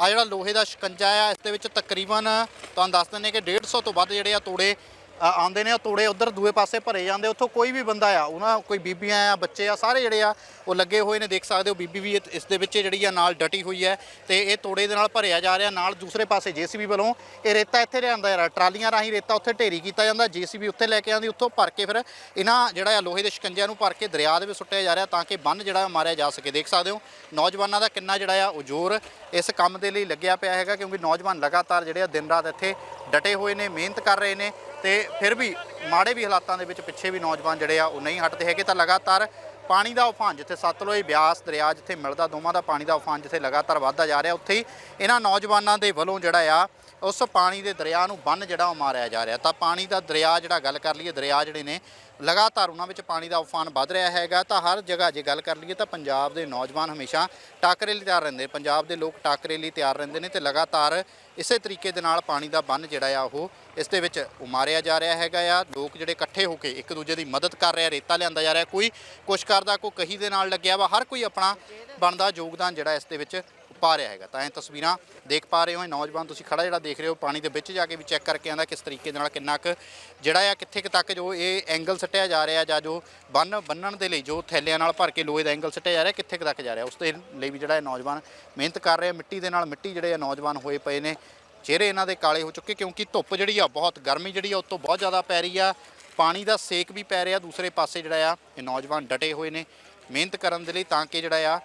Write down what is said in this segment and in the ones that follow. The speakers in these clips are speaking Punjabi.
ਆ ਜਿਹੜਾ ਲੋਹੇ ਦਾ ਸ਼ਿਕੰਜਾ ਆ, ਇਸ ਦੇ ਵਿੱਚ ਤਕਰੀਬਨ ਤੁਹਾਨੂੰ ਦੱਸ ਦਿੰਦੇ ਕਿ 150 ਤੋਂ ਵੱਧ ਜਿਹੜੇ ਆ ਤੋੜੇ ਆਉਂਦੇ ਨੇ, ਉਹ ਤੋੜੇ ਉਧਰ ਦੂਏ ਪਾਸੇ ਭਰੇ ਜਾਂਦੇ, ਉੱਥੋਂ ਕੋਈ ਵੀ ਬੰਦਾ ਆ, ਉਹਨਾਂ ਕੋਈ ਬੀਬੀਆਂ ਆ, ਬੱਚੇ ਆ, ਸਾਰੇ ਜਿਹੜੇ ਆ, ਉਹ ਲੱਗੇ ਹੋਏ ਨੇ, ਦੇਖ ਸਕਦੇ ਹੋ, ਬੀਬੀ ਵੀ ਇਸ ਦੇ ਵਿੱਚ ਜਿਹੜੀ ਆ, ਨਾਲ ਡਟੀ ਹੋਈ ਹੈ ਤੇ ਇਹ ਤੋੜੇ ਦੇ ਨਾਲ ਭਰਿਆ ਜਾ ਰਿਹਾ, ਨਾਲ ਦੂਸਰੇ ਪਾਸੇ ਜੀਸੀਬੀ ਵੱਲੋਂ ਇਹ ਰੇਤਾ ਇੱਥੇ ਲਿਆਂਦਾ ਯਾਰ ਟਰਾਲੀਆਂ ਰਾਹੀਂ ਰੇਤਾ ਉੱਥੇ ਢੇਰੀ ਕੀਤਾ ਜਾਂਦਾ, ਜੀਸੀਬੀ ਉੱਥੇ ਲੈ ਕੇ ਆਉਂਦੀ, ਉੱਥੋਂ ਭਰ ਕੇ ਫਿਰ ਇਹਨਾਂ ਜਿਹੜਾ ਆ, ਲੋਹੇ ਦੇ ਸ਼ਿਕੰਜਿਆਂ ਨੂੰ ਭਰ ਕੇ ਦਰਿਆ ਦੇ ਵਿੱਚ ਸੁੱਟਿਆ ਜਾ ਰਿਹਾ ਤਾਂ ਕਿ ਬੰਨ ਜਿਹੜਾ ਮਾਰਿਆ ਜਾ ਸਕੇ। ਦੇਖ ਸਕਦੇ ਹੋ, ਨੌਜਵਾਨਾਂ ਦਾ ਕਿੰਨਾ ਜਿਹੜਾ ਆ, ਉਹ ਜ਼ੋਰ ਇਸ ਕੰਮ ਦੇ ਲਈ ਲੱਗਿਆ ਪਿਆ ਹੈਗਾ ਕਿਉਂਕਿ ਨੌਜਵਾਨ ਲਗਾਤਾਰ ਜਿਹੜੇ ਆ ਦਿਨ ਰਾਤ ਇੱਥੇ ਡਟੇ ਹੋਏ ਨੇ, ਮਿਹਨਤ ਕਰ ਰਹੇ ਨੇ ਤੇ ਫਿਰ ਵੀ ਮਾੜੇ ਵੀ ਹਾਲਾਤਾਂ ਦੇ ਵਿੱਚ ਪਿੱਛੇ ਵੀ ਨੌਜਵਾਨ ਜਿਹੜੇ ਆ ਉਹ ਨਹੀਂ ਹਟਦੇ ਹੈਗੇ। ਤਾਂ ਲਗਾਤਾਰ ਪਾਣੀ ਦਾ ਉਫਾਨ ਜਿੱਥੇ ਸਤਲੁਜ, ਬਿਆਸ, ਦਰਿਆ ਜਿੱਥੇ ਮਿਲਦਾ, ਦੋਵਾਂ ਦਾ ਪਾਣੀ ਦਾ ਉਫਾਨ ਜਿੱਥੇ ਲਗਾਤਾਰ ਵੱਧਦਾ ਜਾ ਰਿਹਾ, ਉੱਥੇ ਹੀ ਇਹਨਾਂ ਨੌਜਵਾਨਾਂ ਦੇ ਵੱਲੋਂ ਜਿਹੜਾ ਆ ਉਸ ਪਾਣੀ ਦੇ ਦਰਿਆ ਨੂੰ ਬੰਨ ਜਿਹੜਾ ਉਹ ਮਾਰਿਆ ਜਾ ਰਿਹਾ। ਤਾਂ ਪਾਣੀ ਦਾ ਦਰਿਆ ਜਿਹੜਾ ਗੱਲ ਕਰ ਲਈਏ, ਦਰਿਆ ਜਿਹੜੇ ਨੇ, ਲਗਾਤਾਰ ਉਹਨਾਂ ਵਿੱਚ ਪਾਣੀ ਦਾ ਉਫਾਨ ਵੱਧ ਰਿਹਾ ਹੈਗਾ। ਤਾਂ ਹਰ ਜਗ੍ਹਾ ਜੇ ਗੱਲ ਕਰ ਲਈਏ ਤਾਂ ਪੰਜਾਬ ਦੇ ਨੌਜਵਾਨ ਹਮੇਸ਼ਾ ਟਾਕਰੇ ਲਈ ਤਿਆਰ ਰਹਿੰਦੇ। ਪੰਜਾਬ ਦੇ ਲੋਕ ਟਾਕਰੇ ਲਈ ਤਿਆਰ ਰਹਿੰਦੇ ਨੇ ਤੇ ਲਗਾਤਾਰ ਇਸੇ ਤਰੀਕੇ ਦੇ ਨਾਲ ਪਾਣੀ ਦਾ ਬੰਨ ਜਿਹੜਾ ਆ, ਉਹ ਇਸ ਦੇ ਵਿੱਚ ਉਮਾਰਿਆ ਜਾ ਰਿਹਾ ਹੈਗਾ ਆ। ਲੋਕ ਜਿਹੜੇ ਇਕੱਠੇ ਹੋ ਕੇ ਇੱਕ ਦੂਜੇ ਦੀ ਮਦਦ ਕਰ ਰਿਹਾ, ਰੇਤਾ ਲਿਆਂਦਾ ਜਾ ਰਿਹਾ। ਕੋਈ ਕੁਛ ਕਰਦਾ, ਕੋਈ ਕਹੀ ਦੇ ਨਾਲ ਲੱਗਿਆ ਵਾ। ਹਰ ਕੋਈ ਆਪਣਾ ਬਣਦਾ ਯੋਗਦਾਨ ਜਿਹੜਾ ਇਸ ਦੇ ਵਿੱਚ ਪਾ ਰਿਹਾ ਹੈਗਾ। ਤਾਂ ਇਹ ਤਸਵੀਰਾਂ ਦੇਖ ਪਾ ਰਹੇ ਹੋ। ਨੌਜਵਾਨ ਤੁਸੀਂ ਖੜਾ ਜਿਹੜਾ ਦੇਖ ਰਹੇ ਹੋ, ਪਾਣੀ ਦੇ ਵਿੱਚ ਜਾ ਕੇ ਵੀ ਚੈੱਕ ਕਰਕੇ ਆਂਦਾ ਕਿਸ ਤਰੀਕੇ ਦੇ ਨਾਲ ਕਿੰਨਾ ਕੁ ਜਿਹੜਾ ਆ, ਕਿੱਥੇ ਕੁ ਤੱਕ ਜੋ ਇਹ ਐਂਗਲ ਸੱਟਿਆ ਜਾ ਰਿਹਾ ਜਾਂ ਜੋ ਬੰਨ, ਬੰਨਣ ਦੇ ਲਈ ਜੋ ਥੈਲਿਆਂ ਨਾਲ ਭਰ ਕੇ ਲੋਹੇ ਦਾ ਐਂਗਲ ਸੱਟਿਆ ਜਾ ਰਿਹਾ, ਕਿੱਥੇ ਕੁ ਤੱਕ ਜਾ ਰਿਹਾ? ਉਸ ਦੇ ਲਈ ਵੀ ਜਿਹੜਾ ਇਹ ਨੌਜਵਾਨ ਮਿਹਨਤ ਕਰ ਰਿਹਾ, ਮਿੱਟੀ ਦੇ ਨਾਲ ਮਿੱਟੀ ਜਿਹੜੇ ਆ ਨੌਜਵਾਨ ਹੋਏ ਪਏ ਨੇ। ਚਿਹਰੇ ਇਹਨਾਂ ਦੇ ਕਾਲੇ ਹੋ ਚੁੱਕੇ ਕਿਉਂਕਿ ਧੁੱਪ ਜਿਹੜੀ ਆ, ਬਹੁਤ ਗਰਮੀ ਜਿਹੜੀ ਆ ਉਤੋਂ ਬਹੁਤ ਜ਼ਿਆਦਾ ਪੈ ਰਹੀ ਆ। ਪਾਣੀ ਦਾ ਸੇਕ ਵੀ ਪੈ ਰਿਹਾ ਦੂਸਰੇ ਪਾਸੇ ਜਿਹੜਾ ਆ, ਇਹ ਨੌਜਵਾਨ ਡਟੇ ਹੋਏ ਨੇ। ਮਿਹਨਤ ਕਰਨ ਦੇ ਲਈ ਤਾਂ ਕਿ ਜਿਹੜਾ ਆ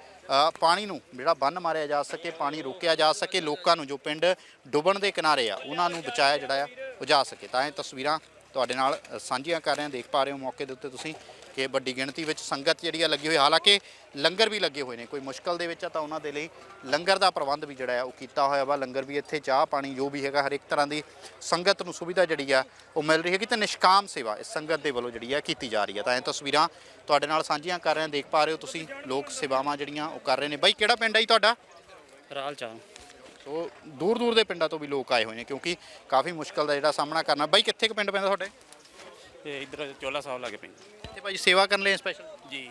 ਪਾਣੀ ਨੂੰ ਜਿਹੜਾ ਬੰਨ ਮਾਰਿਆ ਜਾ ਸਕੇ, ਪਾਣੀ ਰੋਕਿਆ ਜਾ ਸਕੇ ਲੋਕਾਂ ਨੂੰ, ਜੋ ਪਿੰਡ ਡੁੱਬਣ ਦੇ ਕਿਨਾਰੇ ਆ, ਉਹਨਾਂ ਨੂੰ ਬਚਾਇਆ ਜਿਹੜਾ ਆ, ਉਹ ਜਾ ਸਕੇ। ਤਾਂ ਇਹ ਤਸਵੀਰਾਂ ਤੁਹਾਡੇ ਨਾਲ ਸਾਂਝੀਆਂ ਕਰ ਰਹੇ ਹਾਂ, ਦੇਖ ਪਾ ਰਹੇ ਹੋ ਮੌਕੇ ਦੇ ਉੱਤੇ ਤੁਸੀਂ। ਕਿ ਵੱਡੀ ਗਿਣਤੀ ਵਿੱਚ ਸੰਗਤ ਜਿਹੜੀ ਆ ਲੱਗੀ ਹੋਈ ਹਾਲਾਂਕਿ ਲੰਗਰ ਵੀ ਲੱਗੇ ਹੋਏ ਨੇ ਕੋਈ ਮੁਸ਼ਕਲ ਦੇ ਵਿੱਚ ਆ ਤਾਂ ਉਹਨਾਂ ਦੇ ਲਈ ਲੰਗਰ ਦਾ ਪ੍ਰਬੰਧ ਵੀ ਜਿਹੜਾ ਆ ਉਹ ਕੀਤਾ ਹੋਇਆ ਵਾ। ਲੰਗਰ ਵੀ ਇੱਥੇ ਚਾਹ ਪਾਣੀ ਜੋ ਵੀ ਹੈਗਾ ਹਰ ਇੱਕ ਤਰ੍ਹਾਂ ਦੀ ਸੰਗਤ ਨੂੰ ਸੁਵਿਧਾ ਜਿਹੜੀ ਆ ਉਹ ਮਿਲ ਰਹੀ ਹੈਗੀ ਤੇ ਨਿਸ਼ਕਾਮ ਸੇਵਾ ਇਸ ਸੰਗਤ ਦੇ ਵੱਲੋਂ ਜਿਹੜੀ ਆ ਕੀਤੀ ਜਾ ਰਹੀ ਆ। ਤਾਂ ਇਹ ਤਸਵੀਰਾਂ ਤੁਹਾਡੇ ਨਾਲ ਸਾਂਝੀਆਂ ਕਰ ਰਹੇ ਹਾਂ ਦੇਖ ਪਾ ਰਹੇ ਹੋ ਤੁਸੀਂ ਲੋਕ ਸੇਵਾਵਾਂ ਜਿਹੜੀਆਂ ਉਹ ਕਰ ਰਹੇ ਨੇ। ਬਾਈ ਕਿਹੜਾ ਪਿੰਡ ਆ ਜੀ ਤੁਹਾਡਾ? ਰਾਲ ਚਾ ਸੋ ਦੂਰ ਦੂਰ ਦੇ ਪਿੰਡਾਂ ਤੋਂ ਵੀ ਲੋਕ ਆਏ ਹੋਏ ਨੇ ਕਿਉਂਕਿ ਕਾਫੀ ਮੁਸ਼ਕਲ ਦਾ ਜਿਹੜਾ ਸਾਹਮਣਾ ਕਰਨਾ। ਬਾਈ ਕਿੱਥੇ ਕੁ ਪਿੰਡ ਪੈਂਦਾ ਤੁਹਾਡੇ? ਤੇ ਇਧਰ ਚੋਲਾ ਸਾਹਿਬ ਲਾਗੇ ਪੈਂਦਾ। ਇੱਥੇ ਭਾਈ ਸੇਵਾ ਕਰਨ ਲਈ ਸਪੈਸ਼ਲ ਜੀ।